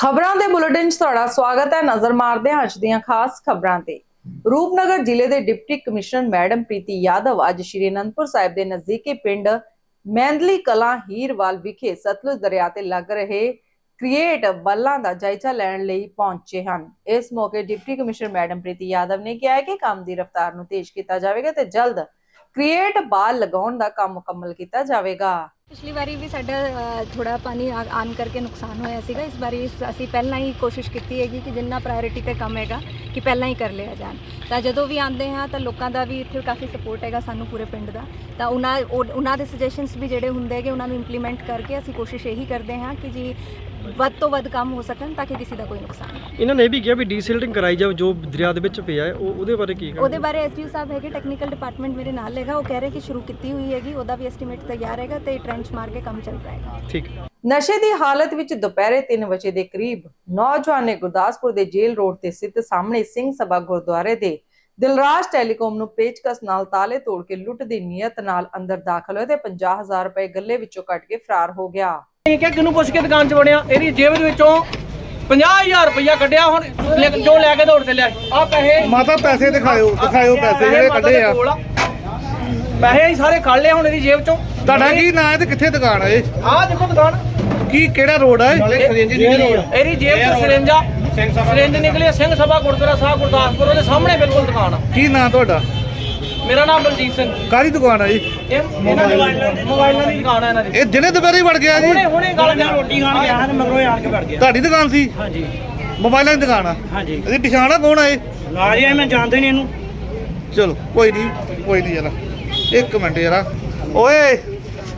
ਖਬਰਾਂ ਦੇ ਬੁਲੇਟਿਨ 'ਚ ਤੁਹਾਡਾ ਸਵਾਗਤ ਹੈ। ਨਜ਼ਰ ਮਾਰਦੇ ਹਾਂ ਅੱਜ ਦੀਆਂ ਖਾਸ ਖਬਰਾਂ ਤੇ। ਰੂਪਨਗਰ ਜ਼ਿਲ੍ਹੇ ਦੇ deputy commissioner madam Preeti Yadav ਅੱਜ ਸ਼੍ਰੀ ਅਨੰਦਪੁਰ ਸਾਹਿਬ ਦੇ ਨਜ਼ਦੀਕੀ ਪਿੰਡ ਮੈਂਦਲੀ ਕਲਾਂ ਹੀਰਵਾਲ ਵਿਖੇ ਸਤਲੁਜ ਦਰਿਆ ਤੇ ਲੱਗ ਰਹੇ ਕ੍ਰੀਏਟ ਬੱਲਾਂ ਦਾ ਜਾਇਜ਼ਾ ਲੈਣ ਲਈ ਪਹੁੰਚੇ ਹਨ। ਇਸ ਮੌਕੇ deputy commissioner madam Preeti Yadav ਨੇ ਕਿਹਾ ਕਿ ਕੰਮ ਦੀ ਰਫ਼ਤਾਰ ਨੂੰ ਤੇਜ਼ ਕੀਤਾ ਜਾਵੇਗਾ ਤੇ ਜਲਦ ਕ੍ਰੀਏਟ ਬਾਲ ਲਗਾਉਣ ਦਾ ਕੰਮ ਮੁਕੰਮਲ ਕੀਤਾ ਜਾਵੇਗਾ। ਪਿਛਲੀ ਵਾਰੀ ਵੀ ਸਾਡਾ ਅ, ਥੋੜਾ ਪਾਣੀ ਆ- ਆਉਣ ਕਰਕੇ ਨੁਕਸਾਨ ਹੋਇਆ ਸੀਗਾ। ਇਸ ਵਾਰੀ ਅਸੀਂ ਪਹਿਲਾਂ ਹੀ ਕੋਸ਼ਿਸ਼ ਕੀਤੀ ਹੈਗੀ ਕਿ ਜਿੰਨਾ ਪ੍ਰਾਇੋਰਟੀ ਤੇ ਕੰਮ ਹੈਗਾ ਕਿ ਪਹਿਲਾਂ ਹੀ ਕਰ ਲਿਆ ਜਾਣ। ਤਾਂ ਜਦੋਂ ਵੀ ਆਉਂਦੇ ਹਾਂ ਤਾਂ ਲੋਕਾਂ ਦਾ ਵੀ ਇੱਥੇ ਕਾਫੀ ਸਪੋਰਟ ਹੈਗਾ ਸਾਨੂੰ ਪੂਰੇ ਪਿੰਡ ਦਾ। ਤਾਂ ਉਹਨਾਂ ਉਹਨਾਂ ਦੇ ਸੁਜੈਸ਼ਨਸ ਵੀ ਜਿਹੜੇ ਹੁੰਦੇ ਹੈਗੇ ਉਹਨਾਂ ਨੂੰ ਇੰਪਲੀਮੈਂਟ ਕਰਕੇ ਅਸੀਂ ਕੋਸ਼ਿਸ਼ ਇਹੀ ਕਰਦੇ ਹਾਂ ਕਿ ਜੀ ਵੱਧ ਤੋਂ ਵੱਧ ਕੰਮ ਹੋ ਸਕਣ ਤਾਂ ਕਿ ਕਿਸੇ ਦਾ ਕੋਈ ਨੁਕਸਾਨ ਨਾ। ਇਹਨਾਂ ਨੇ ਇਹ ਵੀ ਕਿਹਾ ਵੀ ਡੀਸਿਲਟਿੰਗ ਕਰਾਈ ਜਾਵੇ ਜੋ ਦਰਿਆ ਦੇ ਵਿੱਚ ਪਿਆ ਹੈ ਉਹ ਉਹਦੇ ਬਾਰੇ ਕੀ ਉਹਦੇ ਬਾਰੇ ਐਸਡੀਓ ਸਾਹਿਬ ਹੈਗੇ ਟੈਕਨੀਕਲ ਡਿਪਾਰਟਮੈਂਟ ਮੇਰੇ ਨਾਲ ਹੈਗਾ ਉਹ ਕਹਿ ਰਹੇ ਕਿ ਸ਼ੁਰੂ ਕੀਤੀ ਹੋਈ ਹੈਗੀ ਉਹਦਾ ਵੀ ਐਸਟੀਮੇਟ ਤਿਆਰ ਹੈਗਾ ਤੇ ਟ੍ਰੈਂਚ ਮਾਰ ਕੇ ਕੰਮ ਚੱਲ ਰਿਹਾ ਹੈਗਾ। ਠੀਕ। ਨਸ਼ੇ ਦੀ ਹਾਲਤ ਵਿੱਚ ਦੁਪਹਿਰੇ 3 ਵਜੇ ਦੇ ਕਰੀਬ ਨੌਜਵਾਨ ਨੇ ਗੁਰਦਾਸਪੁਰ ਦੇ ਜੇਲ੍ਹ ਰੋਡ ਤੇ ਸਥਿਤ ਸਾਹਮਣੇ ਸਿੰਘ ਸਭਾ ਗੁਰਦੁਆਰੇ ਦੇ ਦਿਲਰਾਜ ਟੈਲੀਕਾਮ ਨੂੰ ਪੇਚਕਸ ਨਾਲ ਤਾਲੇ ਤੋੜ ਕੇ ਲੁੱਟ ਦੀ ਨੀਅਤ ਨਾਲ ਅੰਦਰ ਦਾਖਲ ਹੋਏ ਤੇ 50000 ਰੁਪਏ ਗੱਲੇ ਵਿੱਚੋਂ ਕੱਢ ਕੇ ਫਰਾਰ ਹੋ ਗਿਆ। ਇਹ ਕਿ ਕਿਹਨੂੰ ਪੁੱਛ ਕੇ ਦੁਕਾਨ 'ਚ ਵੜਿਆ? ਇਹਦੀ ਜੇਬ ਦੇ ਵਿੱਚੋਂ 50000 ਰੁਪਇਆ ਕੱਢਿਆ ਹੁਣ ਲੈ- ਜੋ ਲੈ ਕੇ ਦੌੜ ਚੱਲਿਆ ਆ ਪੈਸੇ ਮਾਤਾ ਪੈਸੇ ਦਿਖਾਇਓ ਦਿਖਾਇਓ ਪੈਸੇ ਜਿਹੜੇ ਮਾਤਾ ਕੱਢੇ ਆ। ਕੋਲ ਪੈਸੇ ਅਸੀਂ ਸਾਰੇ ਕੱਢ ਲਏ ਹੁਣ ਇਹਦੀ ਜੇਬ 'ਚੋਂ। ਤੁਹਾਡਾ ਕੀ ਨਾਂ ਹੈ ਤੇ ਕਿੱਥੇ ਦੁਕਾਨ ਹੈ ਇਹ? ਆਹ ਦੇਖੋ ਦੁਕਾਨ। ਕੀ ਕਿਹੜਾ ਰੋਡ ਹੈ ਇਹਦੀ ਜੇਬ 'ਚ ਸਿਰੰਜਾ। ਸਿਰੰਜ ਨਿਕਲੀ ਸਿੰਘ ਸਭਾ ਗੁਰਦੁਆਰਾ ਸਾਹਿਬ ਗੁਰਦਾਸਪੁਰ ਉਹਦੇ ਸਾਹਮਣੇ ਬਿਲਕੁਲ ਦੁਕਾਨ ਆ। ਕੀ ਨਾਂ ਤੁਹਾਡਾ? ਮੇਰਾ ਨਾਮ ਬਲਜੀਤ ਸਿੰਘ। ਕਾਹਦੀ ਦੁਕਾਨ ਹੈ ਜੀ? ਇਹ ਇਹਨਾਂ ਦੀ ਮੋਬਾਈਲਾਂ ਦੀ ਦੁਕਾਨ ਆ ਇਹਨਾਂ ਦੀ। ਇਹ ਦਿਨੇ ਦੁਪਹਿਰੇ ਵੜ ਗਿਆ ਜੀ। ਹੁਣੇ ਹੁਣੇ ਗੱਲ ਕਰ। ਰੋਟੀ ਖਾਣ ਗਿਆ ਤੇ ਮਗਰੋਂ ਆਣ ਕੇ ਵੜ ਗਿਆ। ਤੁਹਾਡੀ ਦੁਕਾਨ ਸੀ? ਹਾਂਜੀ। ਮੋਬਾਈਲਾਂ ਦੀ ਦੁਕਾਨ ਆ? ਹਾਂਜੀ। ਇਹਦੀ ਪਛਾਣ ਆ ਕੌਣ ਆ ਇਹ? ਨਾ ਜੀ ਮੈਂ ਜਾਣਦੇ ਨਹੀਂ ਇਹਨੂੰ। ਚਲੋ ਕੋਈ ਨਹੀਂ ਕੋਈ ਨਹੀਂ ਜਰਾ ਇੱਕ ਮਿੰਟ ਜਰਾ ਓਏ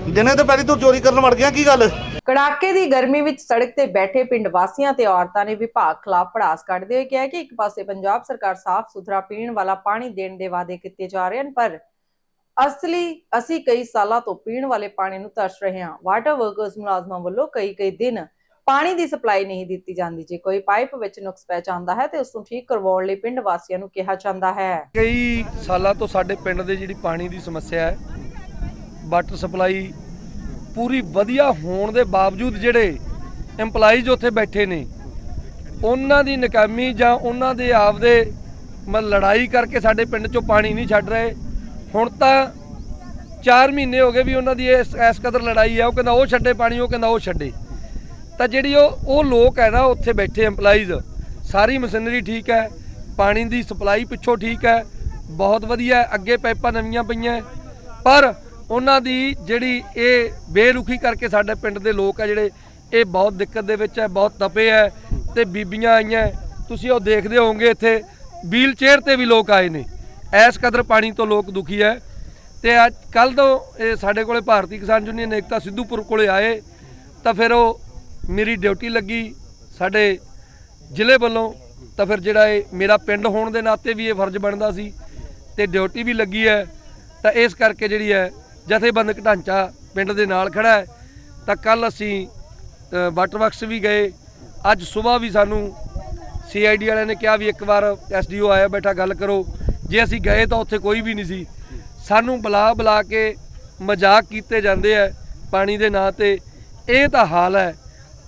ਦਿਨੇ ਦੁਪਹਿਰੇ ਤੂੰ ਚੋਰੀ ਕਰਨ ਵੜ ਗਿਆ ਕੀ ਗੱਲ? ਕੜਾਕੇ ਦੀ ਗਰਮੀ ਵਿੱਚ ਸੜਕ ਤੇ ਬੈਠੇ ਪਿੰਡ ਵਾਸੀਆਂ ਤੇ ਔਰਤਾਂ ਨੇ ਵਿਭਾਗ ਖਿਲਾਫ ਪੜਾਸ ਕੱਢਦੇ ਹੋਏ ਕਿਹਾ ਕਿ ਇੱਕ ਪਾਸੇ ਪੰਜਾਬ ਸਰਕਾਰ ਸਾਫ਼ ਸੁਥਰਾ ਪੀਣ ਵਾਲਾ ਪਾਣੀ ਦੇਣ ਦੇ ਵਾਅਦੇ ਕੀਤੇ ਜਾ ਰਹੇ ਹਨ, ਪਰ ਅਸਲੀ ਅਸੀਂ ਕਈ ਸਾਲਾਂ ਤੋਂ ਪੀਣ ਵਾਲੇ ਪਾਣੀ ਨੂੰ ਤਰਸ ਰਹੇ ਹਾਂ। ਵਾਟਰ ਵਰਕਰਸ ਮੁਲਾਜ਼ਮਾਂ ਵੱਲੋਂ ਕਈ ਕਈ ਦਿਨ ਪਾਣੀ ਦੀ ਸਪਲਾਈ ਨਹੀਂ ਦਿੱਤੀ ਜਾਂਦੀ। ਜੇ ਕੋਈ ਪਾਈਪ ਵਿੱਚ ਨੁਕਸ ਪੈ ਜਾਂਦਾ ਹੈ ਤੇ ਉਸ ਨੂੰ ਠੀਕ ਕਰਵਾਉਣ ਲਈ ਪਿੰਡ ਵਾਸੀਆਂ ਨੂੰ ਕਿਹਾ ਜਾਂਦਾ ਹੈ। ਕਈ ਸਾਲਾਂ ਤੋਂ ਸਾਡੇ ਪਿੰਡ ਦੇ ਜਿਹੜੀ ਪਾਣੀ ਦੀ ਸਮੱਸਿਆ ਹੈ ਵਾਟਰ ਸਪਲਾਈ ਪੂਰੀ ਵਧੀਆ ਹੋਣ ਦੇ ਬਾਵਜੂਦ ਜਿਹੜੇ EMPLOYEES ਉੱਥੇ ਬੈਠੇ ਨੇ, ਉਹਨਾਂ ਦੀ ਨਕਾਮੀ ਜਾਂ ਉਹਨਾਂ ਦੇ ਆਪਦੇ ਮਤਲਬ ਲੜਾਈ ਕਰਕੇ ਸਾਡੇ ਪਿੰਡ 'ਚੋਂ ਪਾਣੀ ਨਹੀਂ ਛੱਡ ਰਹੇ। ਹੁਣ ਤਾਂ 4 ਮਹੀਨੇ ਹੋ ਗਏ ਵੀ ਉਹਨਾਂ ਦੀ ਇਸ ਇਸ ਕਦਰ ਲੜਾਈ ਹੈ ਉਹ ਕਹਿੰਦਾ ਉਹ ਛੱਡੇ ਪਾਣੀ, ਉਹ ਕਹਿੰਦਾ ਉਹ ਛੱਡੇ। ਤਾਂ ਜਿਹੜੀ ਉਹ ਉਹ ਲੋਕ ਹੈ ਨਾ, ਉੱਥੇ ਬੈਠੇ EMPLOYEES, ਸਾਰੀ ਮਸ਼ੀਨਰੀ ਠੀਕ ਹੈ, ਪਾਣੀ ਦੀ ਸਪਲਾਈ ਪਿੱਛੋਂ ਠੀਕ ਹੈ, ਬਹੁਤ ਵਧੀਆ, ਅੱਗੇ ਪਾਈਪਾਂ ਨਵੀਆਂ ਪਈਆਂ, ਪਰ ਉਹਨਾਂ ਦੀ ਜਿਹੜੀ ਇਹ ਬੇਰੁਖੀ ਕਰਕੇ ਸਾਡੇ ਪਿੰਡ ਦੇ ਲੋਕ ਆ ਜਿਹੜੇ, ਇਹ ਬਹੁਤ ਦਿੱਕਤ ਦੇ ਵਿੱਚ ਹੈ ਬਹੁਤ ਤਪੇ ਹੈ ਤੇ ਬੀਬੀਆਂ ਆਈਆਂ। ਤੁਸੀਂ ਉਹ ਦੇਖਦੇ ਹੋਵੋਗੇ ਇੱਥੇ ਵੀਲ ਚੇਅਰ ਤੇ ਵੀ ਲੋਕ ਆਏ ਨੇ। ਐਸ ਕਦਰ ਪਾਣੀ ਤੋਂ ਲੋਕ ਦੁਖੀ ਹੈ ਤੇ ਅੱਜ ਕੱਲ ਤੋਂ ਇਹ ਸਾਡੇ ਕੋਲੇ ਭਾਰਤੀ ਕਿਸਾਨ ਯੂਨੀਅਨ ਏਕਤਾ ਸਿੱਧੂਪੁਰ ਕੋਲੇ ਆਏ, ਤਾਂ ਫਿਰ ਉਹ ਮੇਰੀ ਡਿਊਟੀ ਲੱਗੀ ਸਾਡੇ ਜ਼ਿਲ੍ਹੇ ਵੱਲੋਂ, ਤਾਂ ਫਿਰ ਜਿਹੜਾ ਇਹ ਮੇਰਾ ਪਿੰਡ ਹੋਣ ਦੇ ਨਾਤੇ ਵੀ ਇਹ ਫਰਜ਼ ਬਣਦਾ ਸੀ, ਤੇ ਡਿਊਟੀ ਵੀ ਲੱਗੀ ਹੈ। ਤਾਂ ਇਸ ਕਰਕੇ ਜਿਹੜੀ ਹੈ ਜਥੇਬੰਦਕ ਢਾਂਚਾ ਪਿੰਡ ਦੇ ਨਾਲ ਖੜਾ ਹੈ। ਤਾਂ ਕੱਲ ਅਸੀਂ ਵਾਟਰ ਵਰਕਸ ਵੀ ਗਏ। ਅੱਜ ਸਵੇਰ ਵੀ ਸਾਨੂੰ ਸੀਆਈਡੀ ਵਾਲਿਆਂ ਨੇ ਕਿਹਾ ਵੀ ਇੱਕ ਵਾਰ ਐਸਡੀਓ ਆਇਆ ਬੈਠਾ ਗੱਲ ਕਰੋ। ਜੇ ਅਸੀਂ ਗਏ ਤਾਂ ਉੱਥੇ ਕੋਈ ਵੀ ਨਹੀਂ ਸੀ। ਸਾਨੂੰ ਬੁਲਾ ਬੁਲਾ ਕੇ ਮਜ਼ਾਕ ਕੀਤੇ ਜਾਂਦੇ ਆ ਪਾਣੀ ਦੇ ਨਾਂ ਤੇ। ਇਹ ਤਾਂ ਹਾਲ ਹੈ।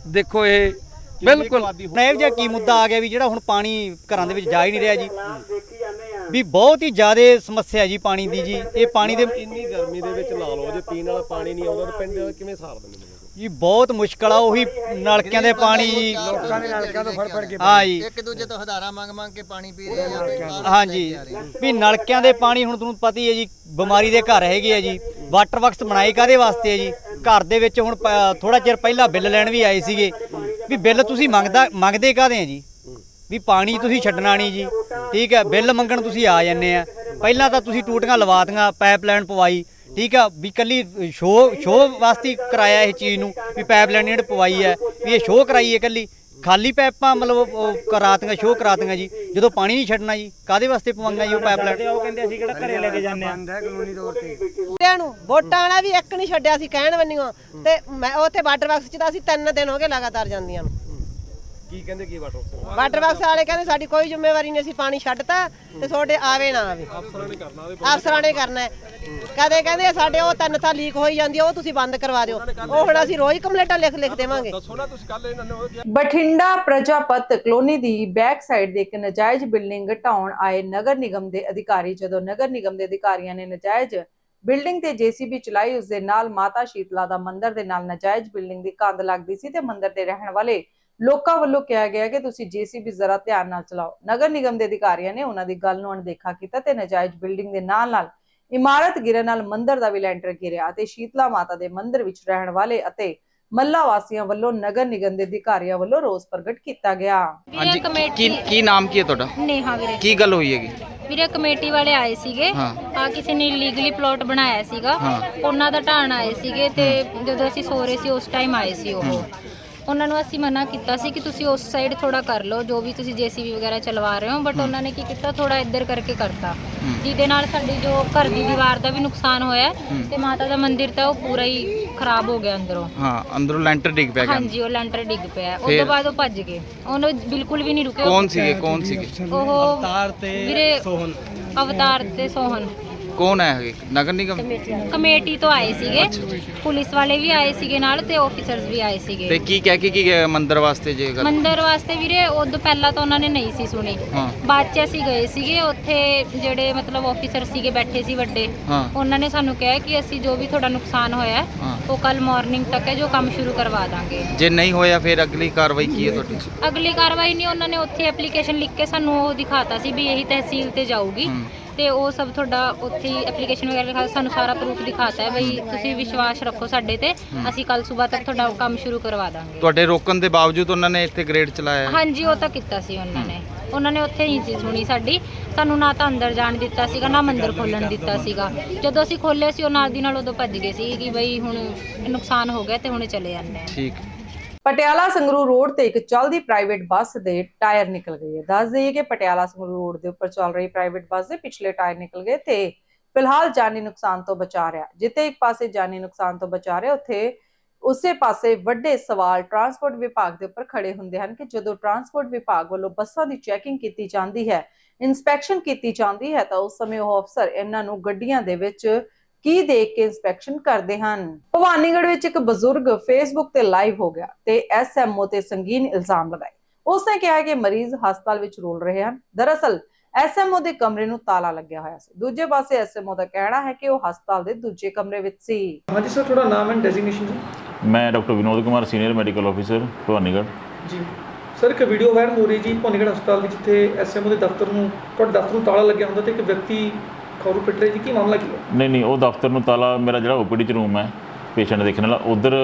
ਦੇਖੋ ਇਹ ਬਿਲਕੁਲ ਨੈਬ ਜਿਹਾ ਕੀ ਮੁੱਦਾ ਆ ਗਿਆ ਵੀ ਜਿਹੜਾ ਹੁਣ ਪਾਣੀ ਘਰਾਂ ਦੇ ਵਿੱਚ ਜਾ ਹੀ ਨਹੀਂ ਰਿਹਾ ਜੀ? ਵੀ ਬਹੁਤ ਹੀ ਜ਼ਿਆਦਾ ਸਮੱਸਿਆ ਜੀ ਪਾਣੀ ਦੀ ਜੀ। ਇਹ ਪਾਣੀ ਦੇ ਇੰਨੀ ਗਰਮੀ ਦੇ ਵਿੱਚ ਲਾ ਲਓ ਜੇ ਪੀਣ ਵਾਲਾ ਪਾਣੀ ਨਹੀਂ ਆਉਂਦਾ ਤਾਂ ਪਿੰਡ ਕਿਵੇਂ ਸਾਰ ਦਿੰਦੇ ਨੇ? ਜੀ ਬਹੁਤ ਮੁਸ਼ਕਲ ਆ ਉਹੀ ਨਲਕਿਆਂ ਦੇ ਪਾਣੀ ਜੀ ਲੋਕਾਂ ਦੇ ਨਲਕਿਆਂ ਤੋਂ ਫੜ ਫੜ ਕੇ ਹਾਂ ਜੀ। ਇੱਕ ਦੂਜੇ ਤੋਂ ਹਜ਼ਾਰਾਂ ਮੰਗ ਮੰਗ ਕੇ ਪਾਣੀ ਪੀ ਰਹੇ ਆ ਹਾਂਜੀ ਵੀ ਨਲਕਿਆਂ ਦੇ ਪਾਣੀ ਹੁਣ ਤੁਹਾਨੂੰ ਪਤਾ ਹੀ ਹੈ ਜੀ ਬਿਮਾਰੀ ਦੇ ਘਰ ਹੈਗੇ ਆ ਜੀ। ਵਾਟਰ ਵਰਕਸ ਬਣਾਏ ਕਾਦੇ ਵਾਸਤੇ ਹੈ ਜੀ? ਘਰ ਦੇ ਵਿੱਚ ਹੁਣ ਥੋੜਾ ਚਿਰ ਪਹਿਲਾਂ ਬਿੱਲ ਲੈਣ ਵੀ ਆਏ ਸੀਗੇ। ਵੀ ਬਿੱਲ ਤੁਸੀਂ ਮੰਗਦਾ ਮੰਗਦੇ ਕਾਦੇ ਆ ਜੀ? ਵੀ ਪਾਣੀ ਤੁਸੀਂ ਛੱਡਣਾ ਨਹੀਂ ਜੀ। ਠੀਕ ਹੈ ਬਿੱਲ ਮੰਗਣ ਤੁਸੀਂ ਆ ਜੰਨੇ ਆ। ਪਹਿਲਾਂ ਤਾਂ ਤੁਸੀਂ ਟੂਟੀਆਂ ਲਵਾਤੀਆਂ ਪਾਈਪਲਾਈਨ ਪਵਾਈ। ਠੀਕ ਆ ਵੀ ਕੱਲੀ ਸ਼ੋ ਸ਼ੋ ਵਾਸਤੇ ਕਰਾਇਆ ਇਹ ਚੀਜ਼ ਨੂੰ ਵੀ ਪਾਈਪਲਾਈਨ ਜਿਹੜੀ ਪਵਾਈ ਹੈ ਵੀ ਇਹ ਸ਼ੋ ਕਰਾਈ ਹੈ ਕੱਲੀ। ਖਾਲੀ ਪਾਈਪਾਂ ਮਤਲਬ ਕਰਾਤੀਆਂ ਸ਼ੋ ਕਰਾਤੀਆਂ ਜੀ। ਜਦੋਂ ਪਾਣੀ ਨਹੀਂ ਛੱਡਣਾ ਜੀ ਕਾਦੇ ਵਾਸਤੇ ਪਵਾਈਆਂ ਜੀ ਉਹ ਪਾਈਪਲਾਈਨ? ਉਹ ਕਹਿੰਦੇ ਅਸੀਂ ਕਿਹੜਾ ਘਰੇ ਲੈ ਕੇ ਜਾਂਦੇ ਆ। ਮੁੰਡਿਆਂ ਨੂੰ ਵੋਟਾਂ ਵਾਲਾ ਵੀ ਇੱਕ ਨਹੀਂ ਛੱਡਿਆ ਸੀ ਕਹਿਣ ਵੰਨੀਆਂ ਤੇ ਮੈਂ ਉੱਥੇ ਵਾਟਰ ਬਾਕਸ 'ਚ ਤਾਂ ਅਸੀਂ ਤਿੰਨ ਦਿਨ ਹੋ ਗਏ ਲਗਾਤਾਰ ਜਾਂਦੀਆਂ ਨੂੰ। ਕੀ ਕਹਿੰਦੇ ਕੀ ਵਾਟਰ ਵਾਟਰ ਬਾਕਸ ਵਾਲੇ ਕਹਿੰਦੇ ਸਾਡੀ ਕੋਈ ਜ਼ਿੰਮੇਵਾਰੀ ਨਹੀਂ ਅਸੀਂ ਪਾਣੀ ਛੱਡਤਾ ਤੇ ਤੁਹਾਡੇ ਆਵੇ ਨਾ ਆਵੇ। ਅਫਸਰਾਂ ਨੇ ਕਰਨਾ ਉਹਦੇ ਅਫਸਰਾਂ ਨੇ ਕਰਨਾ ਹੈ। ਕਦੇ ਕਹਿੰਦੇ ਸਾਡੇ ਉਹ ਤਿੰਨ ਥਾਂ ਲੀਕ ਹੋਈ ਜਾਂਦੀ ਆ, ਉਹ ਤੁਸੀਂ ਬੰਦ ਕਰਵਾ ਦਿਓ। ਉਹ ਹੁਣ ਅਸੀਂ ਰੋਜ਼ ਕੰਪਲੇਂਟਾਂ ਲਿਖ ਲਿਖ ਦੇਵਾਂਗੇ। ਦੱਸੋ ਨਾ ਤੁਸੀਂ ਕੱਲ ਇਹਨਾਂ ਨੇ ਉਹ ਬਠਿੰਡਾ ਪ੍ਰਜਾਪਤ ਕਲੋਨੀ ਦੀ ਬੈਕ ਸਾਈਡ ਦੇ ਇੱਕ ਨਜਾਇਜ਼ ਬਿਲਡਿੰਗ ਢਾਉਣ ਆਏ ਨਗਰ ਨਿਗਮ ਦੇ ਅਧਿਕਾਰੀ ਜਦੋਂ ਨਗਰ ਨਿਗਮ ਦੇ ਅਧਿਕਾਰੀਆਂ ਨੇ ਨਜਾਇਜ਼ ਬਿਲਡਿੰਗ ਤੇ ਜੀਸੀਬੀ ਚਲਾਈ ਉਸ ਦੇ ਨਾਲ ਮਾਤਾ ਸ਼ੀਤਲਾ ਦਾ ਮੰਦਿਰ ਦੇ ਨਾਲ ਨਜਾਇਜ਼ ਬਿਲਡਿੰਗ ਦੀ ਕੰਧ ਲੱਗਦੀ ਸੀ ਤੇ ਮੰਦਿਰ ਦੇ ਰਹਿਣ ਵਾਲੇ ਲੋਕਾਂ ਵੱਲੋਂ ਕਿਹਾ ਗਿਆ ਕਿ ਤੁਸੀਂ ਜੀਸੀਬੀ ਜ਼ਰਾ ਧਿਆਨ ਨਾਲ ਚਲਾਓ। ਨਗਰ ਨਿਗਮ ਦੇ ਅਧਿਕਾਰੀਆਂ ਨੇ ਉਹਨਾਂ ਦੀ ਗੱਲ ਨੂੰ ਅਣਦੇਖਾ ਕੀਤਾ ਤੇ ਨਜਾਇਜ਼ ਬਿਲਡਿੰਗ ਦੇ ਨਾਲ ਨਾਲ ਇਮਾਰਤ ਗਿਰਨ ਨਾਲ ਮੰਦਿਰ ਦਾ ਵੀ ਲੈਂਟਰ ਗਿਰਿਆ ਅਤੇ ਸ਼ੀਤਲਾ ਮਾਤਾ ਦੇ ਮੰਦਿਰ ਵਿੱਚ ਰਹਿਣ ਵਾਲੇ ਅਤੇ ਮੱਲਾ ਵਾਸੀਆਂ ਵੱਲੋਂ ਨਗਰ ਨਿਗਮ ਦੇ ਅਧਿਕਾਰੀਆਂ ਵੱਲੋਂ ਰੋਸ ਪ੍ਰਗਟ ਕੀਤਾ ਗਿਆ। ਹਾਂਜੀ ਕੀ ਕੀ ਨਾਮ ਕੀ ਹੈ ਤੁਹਾਡਾ? ਨੇਹਾ ਵੀਰੇ। ਕੀ ਗੱਲ ਹੋਈ ਹੈਗੀ? ਵੀਰੇ ਕਮੇਟੀ ਵਾਲੇ ਆਏ ਸੀਗੇ। ਆ ਕਿਸੇ ਨੇ ਲੀਗਲੀ ਪਲਾਟ ਬਣਾਇਆ ਸੀਗਾ। ਉਹਨਾਂ ਦਾ ਢਾਣ ਆਏ ਸੀਗੇ ਤੇ ਜਦੋਂ ਅਸੀਂ ਸੋ ਰਹੇ ਸੀ ਉਸ ਟਾਈਮ ਆਏ ਸੀ ਉਹ। ਉਹਨਾਂ ਨੂੰ ਅਸੀਂ ਮਨਾ ਕੀਤਾ ਸੀ ਕਿ ਤੁਸੀਂ ਉਸ ਸਾਈਡ ਥੋੜਾ ਕਰ ਲਓ ਜੋ ਵੀ ਤੁਸੀਂ ਜੀਸੀਬੀ ਵਗੈਰਾ ਚਲਵਾ ਰਹੇ ਹੋ ਬਟ ਉਹਨਾਂ ਨੇ ਕੀ ਕੀਤਾ ਥੋੜਾ ਇੱਧਰ ਕਰਕੇ ਕਰਤਾ। ਜਿਹਦੇ ਨਾਲ ਸਾਡੀ ਜੋ ਘਰ ਦੀ ਦੀਵਾਰ ਦਾ ਵੀ ਨੁਕਸਾਨ ਹੋਇਆ ਹੈ ਤੇ ਮਾਤਾ ਦਾ ਮੰਦਿਰ ਤਾਂ ਉਹ ਪੂਰਾ ਹੀ ਖਰਾਬ ਹੋ ਗਿਆ ਅੰਦਰੋਂ। ਹਾਂ ਅੰਦਰੋਂ ਲੈਂਟਰ ਡਿੱਗ ਪਿਆ ਗਿਆ। ਹਾਂਜੀ ਉਹ ਲੈਂਟਰ ਡਿੱਗ ਪਿਆ ਉਸ ਫਿਰ? ਤੋਂ ਬਾਅਦ ਉਹ ਭੱਜ ਗਏ। ਉਹਨੂੰ ਬਿਲਕੁਲ ਵੀ ਨਹੀਂ ਰੁਕੇ ਉਹ ਕੌਣ ਸੀਗੇ ਕੌਣ ਸੀਗੇ? ਉਹ ਅਵਤਾਰ ਤੇ ਸੋਹਨ ਅਵਤਾਰ ਤੇ ਸੋਹਨ ਕੌਣ ਹੈ? ਹੈਗੇ ਨਗਰ ਨਿਗਮ? ਕਮੇਟੀ ਤੋਂ ਆਏ ਸੀਗੇ। ਪੁਲਿਸ ਵਾਲੇ ਵੀ ਆਏ ਸੀਗੇ ਨਾਲ ਤੇ ਆਫੀਸਰਸ ਵੀ ਆਏ ਤੇ ਸੀਗੇ ਕੀ ਕਹਿ ਕੇ ਕੀ ਗਏ ਮੰਦਿਰ ਵਾਸਤੇ ਜੇ ਗੱਲ ਮੰਦਿਰ ਵਾਸਤੇ ਵੀਰੇ ਉਦੋਂ ਪਹਿਲਾਂ ਤਾਂ ਉਹਨਾਂ ਨੇ ਨਹੀਂ ਸੀ ਸੁਣੀ। ਹਾਂ। ਬਾਅਦ ਚ ਅਸੀਂ ਗਏ ਸੀਗੇ ਉੱਥੇ ਜਿਹੜੇ ਮਤਲਬ ਆਫੀਸਰ ਸੀਗੇ ਬੈਠੇ ਸੀ ਵੱਡੇ ਹਾਂ। ਉਹਨਾਂ ਨੇ ਸਾਨੂੰ ਕਿਹਾ ਕਿ ਅਸੀਂ ਜੋ ਵੀ ਤੁਹਾਡਾ ਨੁਕਸਾਨ ਹੋਇਆ ਹੈ, ਹਾਂ ਉਹ ਕੱਲ ਮਾਰਨਿੰਗ ਤੱਕ ਹੈ ਜੋ ਕੰਮ ਸ਼ੁਰੂ ਕਰਵਾ ਦਾਂਗੇ। ਜੇ ਨਹੀਂ ਹੋਇਆ ਫਿਰ ਅਗਲੀ ਕਾਰਵਾਈ ਕੀ ਹੈ ਤੁਹਾਡੀ? ਅਗਲੀ ਕਾਰਵਾਈ ਨਹੀਂ ਉਹਨਾਂ ਨੇ ਉੱਥੇ ਐਪਲੀਕੇਸ਼ਨ ਲਿਖ ਕੇ ਸਾਨੂੰ ਉਹ ਦਿਖਾਤਾ ਸੀ ਵੀ ਇਹੀ ਤਹਿਸੀਲ ਤੇ ਜਾਊਗੀ। ਤੇ ਉਹ ਸਭ ਤੁਹਾਡਾ ਉੱਥੇ ਐਪਲੀਕੇਸ਼ਨ ਵਗੈਰਾ ਲਿਖਾ ਸਾਨੂੰ ਸਾਰਾ ਪ੍ਰੂਫ ਦਿਖਾਤਾ ਹੈ ਬਈ ਤੁਸੀਂ ਵਿਸ਼ਵਾਸ ਰੱਖੋ ਸਾਡੇ ਤੇ। ਅਸੀਂ ਕੱਲ ਸਵੇਰ ਤੱਕ ਤੁਹਾਡਾ ਕੰਮ ਸ਼ੁਰੂ ਕਰਵਾ ਦਾਂਗੇ। ਤੁਹਾਡੇ ਰੋਕਣ ਦੇ ਬਾਵਜੂਦ ਉਹਨਾਂ ਨੇ ਇੱਥੇ ਗ੍ਰੇਡ ਚਲਾਇਆ? ਹੈ। ਹਾਂਜੀ ਉਹ ਤਾਂ ਕੀਤਾ ਸੀ ਉਹਨਾਂ ਨੇ। ਉਹਨਾਂ ਨੇ ਉੱਥੇ ਹੀ ਸੀ ਸੁਣੀ ਸਾਡੀ। ਸਾਨੂੰ ਨਾ ਤਾਂ ਅੰਦਰ ਜਾਣ ਦਿੱਤਾ ਸੀਗਾ ਨਾ ਮੰਦਿਰ ਖੋਲਣ ਦਿੱਤਾ ਸੀਗਾ। ਜਦੋਂ ਅਸੀਂ ਖੋਲੇ ਸੀ ਉਹ ਨਾਲ ਦੀ ਨਾਲ ਉਦੋਂ ਭੱਜ ਗਏ ਸੀ ਕਿ ਬਈ ਹੁਣ ਨੁਕਸਾਨ ਹੋ ਗਿਆ ਤੇ ਹੁਣੇ ਚਲੇ ਜਾਂਦੇ ਆ। ਠੀਕ। ਪਟਿਆਲਾ ਸੰਗਰੂਰ ਰੋਡ ਤੇ ਇੱਕ ਚੱਲਦੀ ਪ੍ਰਾਈਵੇਟ ਬੱਸ ਦੇ ਟਾਇਰ ਨਿਕਲ ਗਏ ਦੱਸ ਦਈਏ ਕਿ ਪਟਿਆਲਾ ਸੰਗਰੂਰ ਰੋਡ ਦੇ ਉੱਪਰ ਚੱਲ ਰਹੀ ਪ੍ਰਾਈਵੇਟ ਬੱਸ ਦੇ ਪਿਛਲੇ ਟਾਇਰ ਨਿਕਲ ਗਏ ਤੇ ਫਿਲਹਾਲ ਜਾਨੀ ਨੁਕਸਾਨ ਤੋਂ ਬਚਾ ਰਿਹਾ। ਜਿੱਥੇ ਇੱਕ ਪਾਸੇ ਜਾਨੀ ਨੁਕਸਾਨ ਤੋਂ ਬਚਾ ਰਿਹਾ, ਉੱਥੇ ਉਸੇ ਪਾਸੇ ਵੱਡੇ ਸਵਾਲ ਟਰਾਂਸਪੋਰਟ ਵਿਭਾਗ ਦੇ ਉੱਪਰ ਖੜੇ ਹੁੰਦੇ ਹਨ ਕਿ ਜਦੋਂ ਟਰਾਂਸਪੋਰਟ ਵਿਭਾਗ ਵੱਲੋਂ ਬੱਸਾਂ ਦੀ ਚੈਕਿੰਗ ਕੀਤੀ ਜਾਂਦੀ ਹੈ ਇਨਸਪੈਕਸ਼ਨ ਕੀਤੀ ਜਾਂਦੀ ਹੈ ਤਾਂ ਉਸ ਸਮੇਂ ਉਹ ਅਫਸਰ ਇਹਨਾਂ ਨੂੰ ਗੱਡੀਆਂ ਦੇ ਵਿੱਚ ਕੀ ਦੇਖ ਕੇ ਇਨਸਪੈਕਸ਼ਨ ਕਰਦੇ ਹਨ? ਭਵਾਨੀਗੜ੍ਹ ਵਿੱਚ ਇੱਕ ਬਜ਼ੁਰਗ ਫੇਸਬੁੱਕ ਤੇ ਲਾਈਵ ਹੋ ਗਿਆ ਤੇ ਐਸਐਮਓ ਤੇ ਸੰਗੀਨ ਇਲਜ਼ਾਮ ਲਗਾਏ। ਉਸਨੇ ਕਿਹਾ ਕਿ ਮਰੀਜ਼ ਹਸਪਤਾਲ ਵਿੱਚ ਰੋਲ ਰਹੇ ਹਨ। ਦਰਅਸਲ ਐਸਐਮਓ ਦੇ ਕਮਰੇ ਨੂੰ ਤਾਲਾ ਲੱਗਿਆ ਹੋਇਆ ਸੀ। ਦੂਜੇ ਪਾਸੇ ਐਸਐਮਓ ਦਾ ਕਹਿਣਾ ਹੈ ਕਿ ਉਹ ਹਸਪਤਾਲ ਦੇ ਦੂਜੇ ਕਮਰੇ ਵਿੱਚ ਸੀ। ਹਾਂਜੀ ਸਰ ਤੁਹਾਡਾ ਨਾਮ ਐਂਡ ਡੈਜ਼ਿਗਨੇਸ਼ਨ ਜੀ? ਮੈਂ doctor Vinod Kumar senior medical officer Bhawanigarh. ਜੀ। ਸਰ ਇੱਕ ਵੀਡੀਓ ਵਾਇਰਲ ਹੋ ਰਹੀ ਜੀ ਭੋਨੀਗੜ੍ਹ ਹਸਪਤਾਲ ਦੀ ਜਿੱਥੇ ਐਸਐਮਓ ਦੇ ਦਫ਼ਤਰ ਨੂੰ ਤੁਹਾਡੇ ਦਫ਼ਤਰ ਨੂੰ ਤਾਲਾ ਲੱਗਿਆ ਹੁੰਦਾ ਤੇ ਇੱਕ ਵਿਅਕਤੀ ਖੌਰੂ ਜੀ ਕੀ ਮਾਮਲਾ ਕੀ ਹੈ? ਨਹੀਂ ਨਹੀਂ ਉਹ ਦਫ਼ਤਰ ਨੂੰ ਤਾਲਾ ਮੇਰਾ ਜਿਹੜਾ ਓਪੀਡੀ ਚ ਰੂਮ ਹੈ ਪੇਸ਼ੈਂਟ ਦੇਖਣ ਵਾਲਾ ਉਧਰ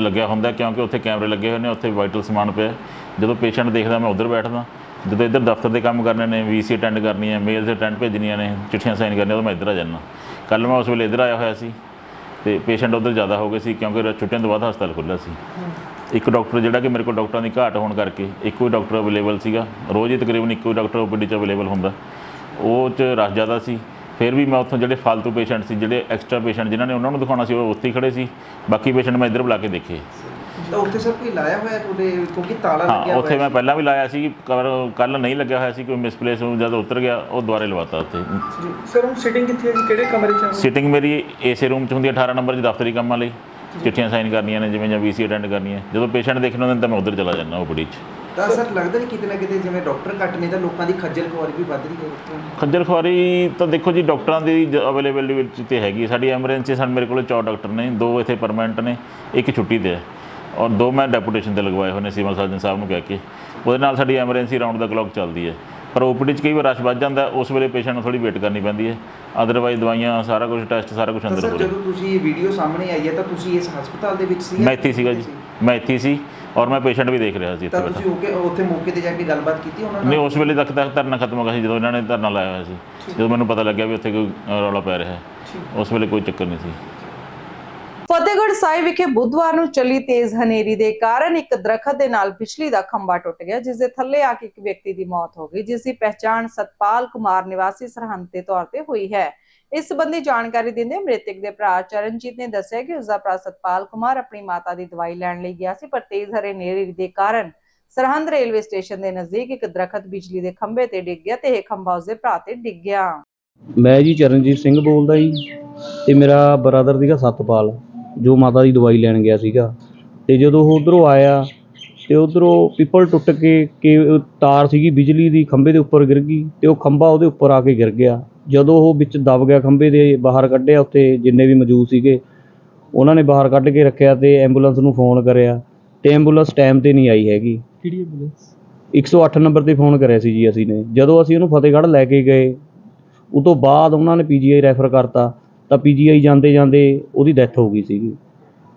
ਲੱਗਿਆ ਹੁੰਦਾ ਕਿਉਂਕਿ ਉੱਥੇ ਕੈਮਰੇ ਲੱਗੇ ਹੋਏ ਨੇ ਉੱਥੇ ਵਾਈਟਲ ਸਮਾਨ ਪਿਆ। ਜਦੋਂ ਪੇਸ਼ੈਂਟ ਦੇਖਦਾ ਮੈਂ ਉਧਰ ਬੈਠਦਾ। ਜਦੋਂ ਇੱਧਰ ਦਫ਼ਤਰ ਦੇ ਕੰਮ ਕਰਨੇ ਨੇ ਵੀਸੀ ਅਟੈਂਡ ਕਰਨੀ ਹੈ ਮੇਲ ਤੇ ਅਟੈਂਡ ਭੇਜਣੀਆਂ ਨੇ ਚਿੱਠੀਆਂ ਸਾਈਨ ਕਰਨੀਆਂ ਉਹ ਮੈਂ ਇੱਧਰ ਆ ਜਾਂਦਾ। ਕੱਲ ਮੈਂ ਉਸ ਵੇਲੇ ਇੱਧਰ ਆਇਆ ਹੋਇਆ ਸੀ ਤੇ ਪੇਸ਼ੈਂਟ ਉਧਰ ਜ਼ਿਆਦਾ ਹੋ ਗਏ ਸੀ ਕਿਉਂਕਿ ਛੁੱਟੀਆਂ ਤੋਂ ਬਾਅਦ ਹਸਪਤਾਲ ਖੁੱਲ੍ਹਾ ਸੀ। ਇੱਕ ਡਾਕਟਰ ਜਿਹੜਾ ਕਿ ਮੇਰੇ ਕੋਲ ਡਾਕਟਰਾਂ ਦੀ ਘਾਟ ਹੋਣ ਕਰਕੇ ਇੱਕੋ ਹੀ ਡਾਕਟਰ ਅਵੇਲੇਬਲ ਸੀਗਾ। ਰੋਜ਼ ਹੀ ਤਕਰੀਬਨ ਇੱਕੋ ਹੀ ਡਾਕਟਰ ਓਪੀਡੀ 'ਚ ਅਵੇਲੇਬਲ ਹੁੰਦਾ। ਉਹ 'ਚ ਰਸ਼ ਜ਼ਿਆਦਾ ਸੀ। ਫਿਰ ਵੀ ਮੈਂ ਉੱਥੋਂ ਜਿਹੜੇ ਫालतू ਪੇਸ਼ੈਂਟ ਸੀ ਜਿਹੜੇ ਐਕਸਟਰਾ ਪੇਸ਼ੈਂਟ ਜਿਨ੍ਹਾਂ ਨੇ ਉਹਨਾਂ ਨੂੰ ਦਿਖਾਉਣਾ ਸੀ ਉਹ ਉੱਥੇ ਹੀ ਖੜੇ ਸੀ। ਬਾਕੀ ਪੇਸ਼ੈਂਟ ਮੈਂ ਇੱਧਰ ਬੁਲਾ ਕੇ ਦੇਖੇ। ਤਾਂ ਉੱਥੇ ਸਰ ਕੋਈ ਲਾਇਆ ਹੋਇਆ ਤੁਹਾਡੇ ਕਿਉਂਕਿ ਤਾਲਾ ਲੱਗਿਆ ਹਾਂ ਉੱਥੇ ਮੈਂ ਪਹਿਲਾਂ ਵੀ ਲਾਇਆ ਸੀ ਕੱਲ ਨਹੀਂ ਲੱਗਿਆ ਹੋਇਆ ਸੀ ਕੋਈ ਮਿਸਪਲੇਸ ਨੂੰ ਜਦ ਉਤਰ ਗਿਆ ਉਹ ਦੁਬਾਰੇ ਲਵਾਤਾ ਉੱਥੇ। ਸਰ ਹੁਣ ਸਿਟਿੰਗ ਕਿੱਥੇ ਹੈ ਜੀ? ਕਿਹੜੇ ਕਮਰੇ 'ਚ ਹੈ? ਸੀਟਿੰਗ ਮੇਰੀ ਏਸੇ ਰੂਮ 'ਚ ਹੁੰਦੀ ਹੈ 18 ਨੰਬਰ 'ਚ ਦਫ਼ਤਰੀ ਕੰਮਾਂ ਲਈ। ਚਿੱਠੀਆਂ ਸਾਈਨ ਕਰਨੀਆਂ ਨੇ ਜਿਵੇਂ ਜਾਂ ਵੀਸੀ ਅਟੈਂਡ ਕਰਨੀ ਹੈ ਜਦੋਂ ਪੇਸ਼ੈਂਟ ਦੇਖਣਾ ਹੁੰਦਾ ਤਾਂ ਮੈਂ ਉਧਰ ਚਲਾ ਜਾਂਦਾ ਓਪੀਡੀ 'ਚ। ਤਾਂ ਸਰ ਲੱਗਦਾ ਨਹੀਂ ਕਿਤੇ ਨਾ ਕਿਤੇ ਜਿਵੇਂ ਡਾਕਟਰ ਘੱਟ ਨੇ ਤਾਂ ਲੋਕਾਂ ਦੀ ਖੱਜਲ ਖੁਆਰੀ ਵੀ ਵੱਧ ਰਹੀ ਹੈ। ਖੱਜਲ ਖੁਆਰੀ ਤਾਂ ਦੇਖੋ ਜੀ ਡਾਕਟਰਾਂ ਦੀ ਅਵੇਲੇਬਿਲਿਟੀ ਤੇ ਹੈਗੀ। ਸਾਡੀ ਐਮਰਜੈਂਸੀ ਸਾਡੇ ਮੇਰੇ ਕੋਲ 4 ਡਾਕਟਰ ਨੇ ਦੋ ਇੱਥੇ ਪਰਮਨੈਂਟ ਨੇ ਇੱਕ ਛੁੱਟੀ ਤੇ ਹੈ। ਔਰ ਦੋ ਮੈਂ ਡੈਪੂਟੇਸ਼ਨ ਤੇ ਲਗਵਾਏ ਹੋਏ ਨੇ ਸਿਵਲ ਸਰਜਨ ਸਾਹਿਬ ਨੂੰ ਕਹਿ ਕੇ। ਉਹਦੇ ਨਾਲ ਸਾਡੀ ਐਮਰਜੈਂਸੀ ਰਾਉਂਡ ਦਾ ਕਲੌਕ ਚੱਲਦੀ ਹੈ। ਪਰ ਓਪੀਡੀ 'ਚ ਕਈ ਵਾਰ ਰਸ਼ ਵੱਧ ਜਾਂਦਾ ਉਸ ਵੇਲੇ ਪੇਸ਼ੈਂਟ ਨੂੰ ਥੋੜੀ ਵੇਟ ਕਰਨੀ ਪੈਂਦੀ ਹੈ। ਅਦਰਵਾਈਜ਼ ਦਵਾਈਆਂ ਸਾਰਾ ਕੁਝ ਟੈਸਟ ਸਾਰਾ ਕੁਝ ਅੰਦਰ ਹੋ ਜਦੋਂ ਤੁਸੀਂ ਇਹ ਵੀਡੀਓ ਸਾਹਮਣੇ ਆਈ ਹੈ ਤਾਂ ਤੁਸੀਂ ਇਸ ਹਸਪਤਾਲ ਦੇ ਵਿੱਚ ਸੀ ਮੈਂ ਇੱਥੇ ਸੀਗਾ ਜੀ। ਮੈਂ ਇੱਥੇ ਸੀ। ਔਰ ਮੈਂ ਪੇਸ਼ੈਂਟ ਵੀ ਦੇਖ ਰਿਹਾ ਸੀ ਇੱਥੇ ਤਾਂ ਬੈਠਾ ਤੁਸੀਂ ਹੋ ਕੇ ਉੱਥੇ ਮੌਕੇ ਤੇ ਜਾ ਕੇ ਗੱਲਬਾਤ ਕੀਤੀ ਉਹਨਾਂ ਨਹੀਂ ਨਾਲ ਉਸ ਵੇਲੇ ਤੱਕ ਤਾਂ ਧਰਨਾ ਖਤਮ ਹੋ ਗਿਆ ਸੀ ਜਦੋਂ ਇਹਨਾਂ ਨੇ ਧਰਨਾ ਲਾਇਆ ਹੋਇਆ ਸੀ। ਜਦੋਂ ਮੈਨੂੰ ਪਤਾ ਲੱਗਿਆ ਵੀ ਉੱਥੇ ਕੋਈ ਅ, ਰੌਲਾ ਪੈ ਰਿਹਾ। ਹੈ ਉਸ ਵੇਲੇ ਕੋਈ ਚੱਕਰ ਨਹੀਂ ਸੀ। ਫਤਿਹਗੜ੍ਹ ਸਾਹਿਬ ਵਿਖੇ ਬੁੱਧਵਾਰ ਨੂੰ ਚੱਲੀ ਤੇਜ਼ ਹਨੇਰੀ ਦੇ ਕਾਰਨ ਇੱਕ ਦਰਖਤ ਦੇ ਨਾਲ ਬਿਜਲੀ ਦਾ ਖੰਭਾ ਟੁੱਟ ਗਿਆ ਜਿਸ ਦੇ ਥੱਲੇ ਆ ਕੇ ਇੱਕ ਵਿਅਕਤੀ ਦੀ ਮੌਤ ਹੋ ਗਈ ਜਿਸ ਦੀ ਪਹਿਚਾਣ ਸਤਪਾਲ ਕੁਮਾਰ ਨਿਵਾਸੀ ਸਰਹੰਦ ਦੇ ਤੌਰ ਤੇ ਹੋਈ ਹੈ। ਇਸ ਸੰਬੰਧੀ ਜਾਣਕਾਰੀ ਦਿੰਦੇ ਮ੍ਰਿਤਕ ਦੇ ਭਰਾ ਚਰਨਜੀਤ ਨੇ ਦੱਸਿਆ ਕਿ ਉਸ ਦਾ ਭਰਾ ਸਤਪਾਲ ਕੁਮਾਰ ਆਪਣੀ ਮਾਤਾ ਦੀ ਦਵਾਈ ਲੈਣ ਲਈ ਗਿਆ ਸੀ, ਪਰ ਤੇਜ਼ ਹਨੇਰੀ ਦੇ ਕਾਰਨ ਸਰਹੰਦ ਰੇਲਵੇ ਸਟੇਸ਼ਨ ਦੇ ਨਜ਼ਦੀਕ ਇੱਕ ਦਰਖਤ ਬਿਜਲੀ ਦੇ ਖੰਭੇ ਤੇ ਡਿੱਗ ਗਿਆ ਤੇ ਇਹ ਖੰਭਾ ਉਸਦੇ ਭਰਾ ਤੇ ਡਿੱਗ ਗਿਆ। ਮੈਂ ਜੀ ਚਰਨਜੀਤ ਸਿੰਘ ਬੋਲਦਾ ਜੀ ਤੇ ਮੇਰਾ ਬ੍ਰਦਰ ਸੀਗਾ ਸਤਪਾਲ, ਜੋ ਮਾਤਾ ਦੀ ਦਵਾਈ ਲੈਣ ਗਿਆ ਸੀਗਾ। ਤੇ ਜਦੋਂ ਉਹ ਉਧਰੋਂ ਆਇਆ ਤੇ ਉਧਰੋਂ ਪਿੱਪਲ ਟੁੱਟ ਕੇ ਕਿ ਤਾਰ ਸੀਗੀ ਬਿਜਲੀ ਦੀ ਖੰਭੇ ਦੇ ਉੱਪਰ ਗਿਰ ਗਈ ਤੇ ਉਹ ਖੰਭਾ ਉਹਦੇ ਉੱਪਰ ਆ ਕੇ ਗਿਰ ਗਿਆ। ਜਦੋਂ ਉਹ ਵਿੱਚ ਦਬ ਗਿਆ ਖੰਭੇ ਦੇ ਬਾਹਰ ਕੱਢਿਆ ਉੱਥੇ ਜਿੰਨੇ ਵੀ ਮੌਜੂਦ ਸੀਗੇ ਉਹਨਾਂ ਨੇ ਬਾਹਰ ਕੱਢ ਕੇ ਰੱਖਿਆ ਤੇ ਐਂਬੂਲੈਂਸ ਨੂੰ ਫੋਨ ਕਰਿਆ। ਤੇ ਐਂਬੂਲੈਂਸ ਟਾਈਮ ਤੇ ਨਹੀਂ ਆਈ ਹੈਗੀ। ਕਿਹੜੀ ਐਂਬੂਲੈਂਸ 108 ਨੰਬਰ ਤੇ ਫੋਨ ਕਰਿਆ ਸੀ ਜੀ ਅਸੀਂ ਨੇ। ਜਦੋਂ ਅਸੀਂ ਉਹਨੂੰ ਫਤਿਹਗੜ੍ਹ ਲੈ ਕੇ ਗਏ ਉਹ ਤੋਂ ਬਾਅਦ ਉਹਨਾਂ ਨੇ ਪੀਜੀਆਈ ਰੈਫਰ ਕਰਤਾ ਤਾਂ ਪੀਜੀਆਈ ਜਾਂਦੇ ਜਾਂਦੇ ਉਹਦੀ ਡੈਥ ਹੋ ਗਈ ਸੀਗੀ।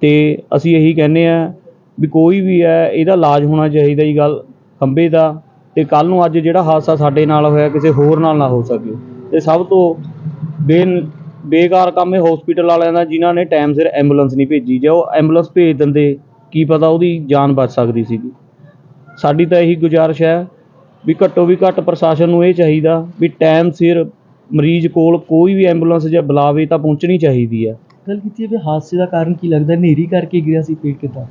ਤੇ ਅਸੀਂ ਇਹੀ ਕਹਿੰਦੇ ਆ ਵੀ ਕੋਈ ਵੀ ਹੈ ਇਹਦਾ ਇਲਾਜ ਹੋਣਾ ਚਾਹੀਦਾ ਜੀ ਗੱਲ ਖੰਭੇ ਦਾ। ਤੇ ਕੱਲ ਨੂੰ ਅੱਜ ਜਿਹੜਾ ਹਾਦਸਾ ਸਾਡੇ ਨਾਲ ਹੋਇਆ ਕਿਸੇ ਹੋਰ ਨਾਲ ਨਾ ਹੋ ਸਕੇ। ਤੇ ਸਭ ਤੋਂ ਬੇ ਬੇਕਾਰ ਕੰਮ ਇਹ ਹਸਪੀਟਲ ਵਾਲਿਆਂ ਦਾ ਜਿਨ੍ਹਾਂ ਨੇ ਟਾਈਮ ਸਿਰ ਐਂਬੂਲੈਂਸ ਨਹੀਂ ਭੇਜੀ। ਜੇ ਉਹ ਐਂਬੂਲੈਂਸ ਭੇਜ ਦਿੰਦੇ ਕੀ ਪਤਾ ਉਹਦੀ ਜਾਨ ਬਚ ਸਕਦੀ ਸੀਗੀ। ਸਾਡੀ ਤਾਂ ਇਹੀ ਗੁਜ਼ਾਰਿਸ਼ ਹੈ ਵੀ ਘੱਟੋ ਵੀ ਘੱਟ ਪ੍ਰਸ਼ਾਸਨ ਨੂੰ ਇਹ ਚਾਹੀਦਾ ਵੀ ਟਾਈਮ ਸਿਰ ਮਰੀਜ਼ ਕੋਲ ਕੋਈ ਵੀ ਐਂਬੂਲੈਂਸ ਜਾਂ ਬੁਲਾਵੇ ਤਾਂ ਪਹੁੰਚਣੀ ਚਾਹੀਦੀ ਹੈ। ਗੱਲ ਕੀਤੀ ਹੈ ਵੀ ਹਾਦਸੇ ਦਾ ਕਾਰਨ ਕੀ ਲੱਗਦਾ? ਹਨੇਰੀ ਕਰਕੇ ਗਿਰਿਆ ਸੀ ਪੇੜ ਕਿੱਦਾਂ?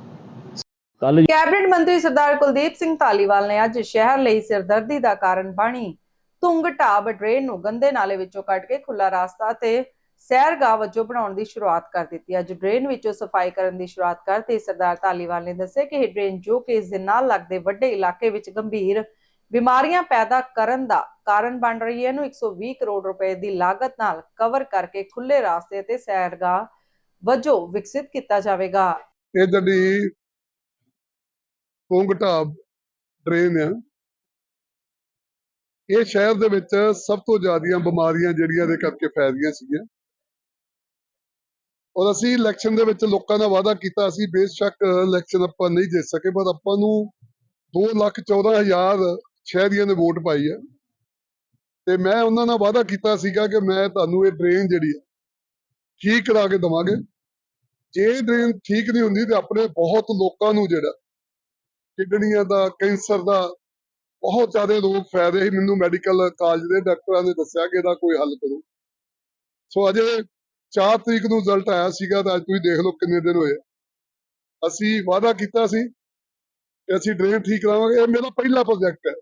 ਕੱਲ ਕੈਬਨਿਟ ਮੰਤਰੀ ਸਰਦਾਰ ਕੁਲਦੀਪ ਸਿੰਘ ਧਾਲੀਵਾਲ ਨੇ ਅੱਜ ਸ਼ਹਿਰ ਲਈ ਸਿਰਦਰਦੀ ਦਾ ਕਾਰਨ ਬਣੀ। ਤੁੰਗ ਢਾਬ ਡਰੇਨ ਨੂੰ ਗੰਦੇ ਨਾਲੇ ਵਿੱਚੋਂ ਕੱਢ ਕੇ ਖੁੱਲਾ ਰਾਸਤਾ ਤੇ ਸੈਰਗਾਹ ਵਜੋਂ ਬਣਾਉਣ ਦੀ ਸ਼ੁਰੂਆਤ ਕਰ ਦਿੱਤੀ। ਅੱਜ ਡਰੇਨ ਵਿੱਚੋਂ ਸਫ਼ਾਈ ਕਰਨ ਦੀ ਸ਼ੁਰੂਆਤ ਕਰਤੇ। ਸਰਦਾਰ ਧਾਲੀਵਾਲ ਨੇ ਦੱਸਿਆ ਕਿ ਇਹ ਡਰੇਨ ਜੋ ਕਿ ਇਸ ਦੇ ਨਾਲ ਲੱਗਦੇ ਵੱਡੇ ਇਲਾਕੇ ਵਿੱਚ ਗੰਭੀਰ ਬਿਮਾਰੀਆਂ ਪੈਦਾ ਕਰਨ ਦਾ ਕਾਰਨ ਬਣ ਰਹੀ ਹੈ ਨੂੰ 120 ਕਰੋੜ ਰੁਪਏ ਦੀ ਲਾਗਤ ਨਾਲ ਕਵਰ ਕਰਕੇ ਖੁੱਲੇ ਰਾਸਤੇ ਤੇ ਸੈਰਗਾਹ ਵਜੋਂ ਵਿਕਸਿਤ ਕੀਤਾ ਜਾਵੇਗਾ। ਇਹ ਜਿਹੜੀ ਢਾਬ ਡਰੇਨ ਆ ਇਹ ਸ਼ਹਿਰ ਦੇ ਵਿੱਚ ਸਭ ਤੋਂ ਜ਼ਿਆਦੀਆਂ ਬਿਮਾਰੀਆਂ ਜਿਹੜੀਆਂ ਦੇ ਕਰਕੇ ਫੈਲੀਆਂ ਸੀਗੀਆਂ। ਔਰ ਅਸੀਂ ਇਲੈਕਸ਼ਨ ਦੇ ਵਿੱਚ ਲੋਕਾਂ ਦਾ ਵਾਅਦਾ ਕੀਤਾ ਸੀ ਬੇਸ਼ੱਕ ਇਲੈਕਸ਼ਨ ਆਪਾਂ ਨਹੀਂ ਜਿੱਤ ਸਕੇ, ਪਰ ਆਪਾਂ ਨੂੰ 2 ਲੱਖ 14 ਹਜ਼ਾਰ ਸ਼ਹਿਰੀਆਂ ਨੇ ਵੋਟ ਪਾਈ ਹੈ। ਤੇ ਮੈਂ ਉਹਨਾਂ ਨਾਲ ਵਾਅਦਾ ਕੀਤਾ ਸੀਗਾ ਕਿ ਮੈਂ ਤੁਹਾਨੂੰ ਇਹ ਡਰੇਨ ਜਿਹੜੀ ਹੈ ਠੀਕ ਕਰਾ ਕੇ ਦਵਾਂਗੇ। ਜੇ ਡਰੇਨ ਠੀਕ ਨਹੀਂ ਹੁੰਦੀ ਤੇ ਆਪਣੇ ਬਹੁਤ ਲੋਕਾਂ ਨੂੰ ਜਿਹੜਾ ਕਿਡਨੀਆਂ ਦਾ, ਕੈਂਸਰ ਦਾ ਬਹੁਤ ਜ਼ਿਆਦਾ ਲੋਕ ਫੈਲ ਰਹੇ ਸੀ। ਮੈਨੂੰ ਮੈਡੀਕਲ ਕਾਲਜ ਦੇ ਡਾਕਟਰਾਂ ਨੇ ਦੱਸਿਆ ਕਿ ਇਹਦਾ ਕੋਈ ਹੱਲ ਕਰੋ। ਸੋ ਅਜੇ 4 ਤਰੀਕ ਨੂੰ ਰਿਜ਼ਲਟ ਆਇਆ ਸੀਗਾ ਤਾਂ ਅੱਜ ਤੁਸੀਂ ਦੇਖ ਲਓ ਕਿੰਨੇ ਦਿਨ ਹੋਏ ਅਸੀਂ ਵਾਅਦਾ ਕੀਤਾ ਸੀ ਕਿ ਅਸੀਂ ਡਰੇਨ ਠੀਕ ਕਰਾਵਾਂਗੇ। ਇਹ ਮੇਰਾ ਪਹਿਲਾ ਪ੍ਰੋਜੈਕਟ ਹੈ।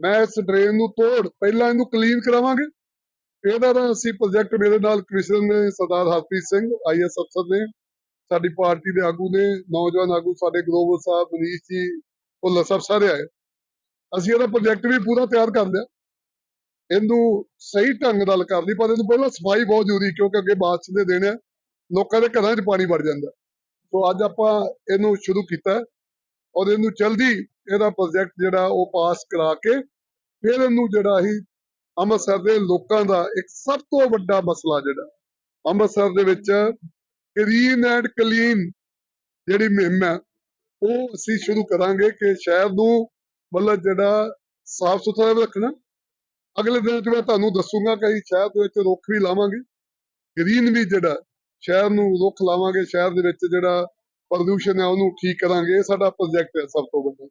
ਮੈਂ ਇਸ ਡਰੇਨ ਨੂੰ ਤੋੜ, ਪਹਿਲਾਂ ਇਹਨੂੰ ਕਲੀਨ ਕਰਾਵਾਂਗੇ। ਇਹਦਾ ਤਾਂ ਅਸੀਂ ਪ੍ਰੋਜੈਕਟ ਮੇਰੇ ਨਾਲ ਕ੍ਰਿਸ਼ਨ ਨੇ, ਸਰਦਾਰ ਹਰਪ੍ਰੀਤ ਸਿੰਘ ਆਈਐਸ ਅਫਸਰ ਨੇ, ਸਾਡੀ ਪਾਰਟੀ ਦੇ ਆਗੂ ਨੇ, ਨੌਜਵਾਨ ਆਗੂ ਸਾਡੇ ਗਲੋਬਲ ਸਾਹਿਬ, ਮਨੀਸ਼ ਜੀ ਭੁੱਲਰ ਸਾਹਿਬ ਸਾਰੇ ਆਏ। ਅਸੀਂ ਇਹਦਾ ਪ੍ਰੋਜੈਕਟ ਵੀ ਪੂਰਾ ਤਿਆਰ ਕਰ ਲਿਆ। ਇਹਨੂੰ ਸਹੀ ਢੰਗ ਨਾਲ ਕਰਨੀ ਪਰ ਇਹਨੂੰ ਪਹਿਲਾਂ ਸਫ਼ਾਈ ਬਹੁਤ ਜ਼ਰੂਰੀ ਕਿਉਂਕਿ ਅੱਗੇ ਬਾਰਿਸ਼ ਦੇ ਦਿਨ ਆ ਲੋਕਾਂ ਦੇ ਘਰਾਂ 'ਚ ਪਾਣੀ ਵੜ ਜਾਂਦਾ ਸੋ ਅੱਜ ਆਪਾਂ ਇਹਨੂੰ ਸ਼ੁਰੂ ਕੀਤਾ ਔਰ ਇਹਨੂੰ ਜਲਦੀ ਇਹਦਾ ਪ੍ਰੋਜੈਕਟ ਜਿਹੜਾ ਉਹ ਪਾਸ ਕਰਾ ਕੇ ਫਿਰ ਇਹਨੂੰ ਜਿਹੜਾ ਅਸੀਂ ਅੰਮ੍ਰਿਤਸਰ ਦੇ ਲੋਕਾਂ ਦਾ ਇੱਕ ਸਭ ਤੋਂ ਵੱਡਾ ਮਸਲਾ ਜਿਹੜਾ, ਅੰਮ੍ਰਿਤਸਰ ਦੇ ਵਿੱਚ ਕਲੀਨ ਐਂਡ ਕਲੀਨ ਜਿਹੜੀ ਮੁਹਿੰਮ ਹੈ, ਉਹ ਅਸੀਂ ਸ਼ੁਰੂ ਕਰਾਂਗੇ ਕਿ ਸ਼ਹਿਰ ਨੂੰ ਮਤਲਬ ਜਿਹੜਾ ਸਾਫ਼ ਸੁਥਰਾ ਰੱਖਣਾ। ਅਗਲੇ ਦਿਨ 'ਚ ਮੈਂ ਤੁਹਾਨੂੰ ਦੱਸੂਗਾ ਕਿ ਅਸੀਂ ਸ਼ਹਿਰ ਦੇ ਵਿੱਚ ਰੁੱਖ ਵੀ ਲਾਵਾਂਗੇ। ਗ੍ਰੀਨ ਵੀ ਜਿਹੜਾ ਸ਼ਹਿਰ ਨੂੰ ਰੁੱਖ ਲਾਵਾਂਗੇ, ਸ਼ਹਿਰ ਦੇ ਵਿੱਚ ਜਿਹੜਾ ਪ੍ਰਦੂਸ਼ਣ ਹੈ ਉਹਨੂੰ ਠੀਕ ਕਰਾਂਗੇ, ਇਹ ਸਾਡਾ ਪ੍ਰੋਜੈਕਟ ਹੈ ਸਭ ਤੋਂ ਵੱਡਾ।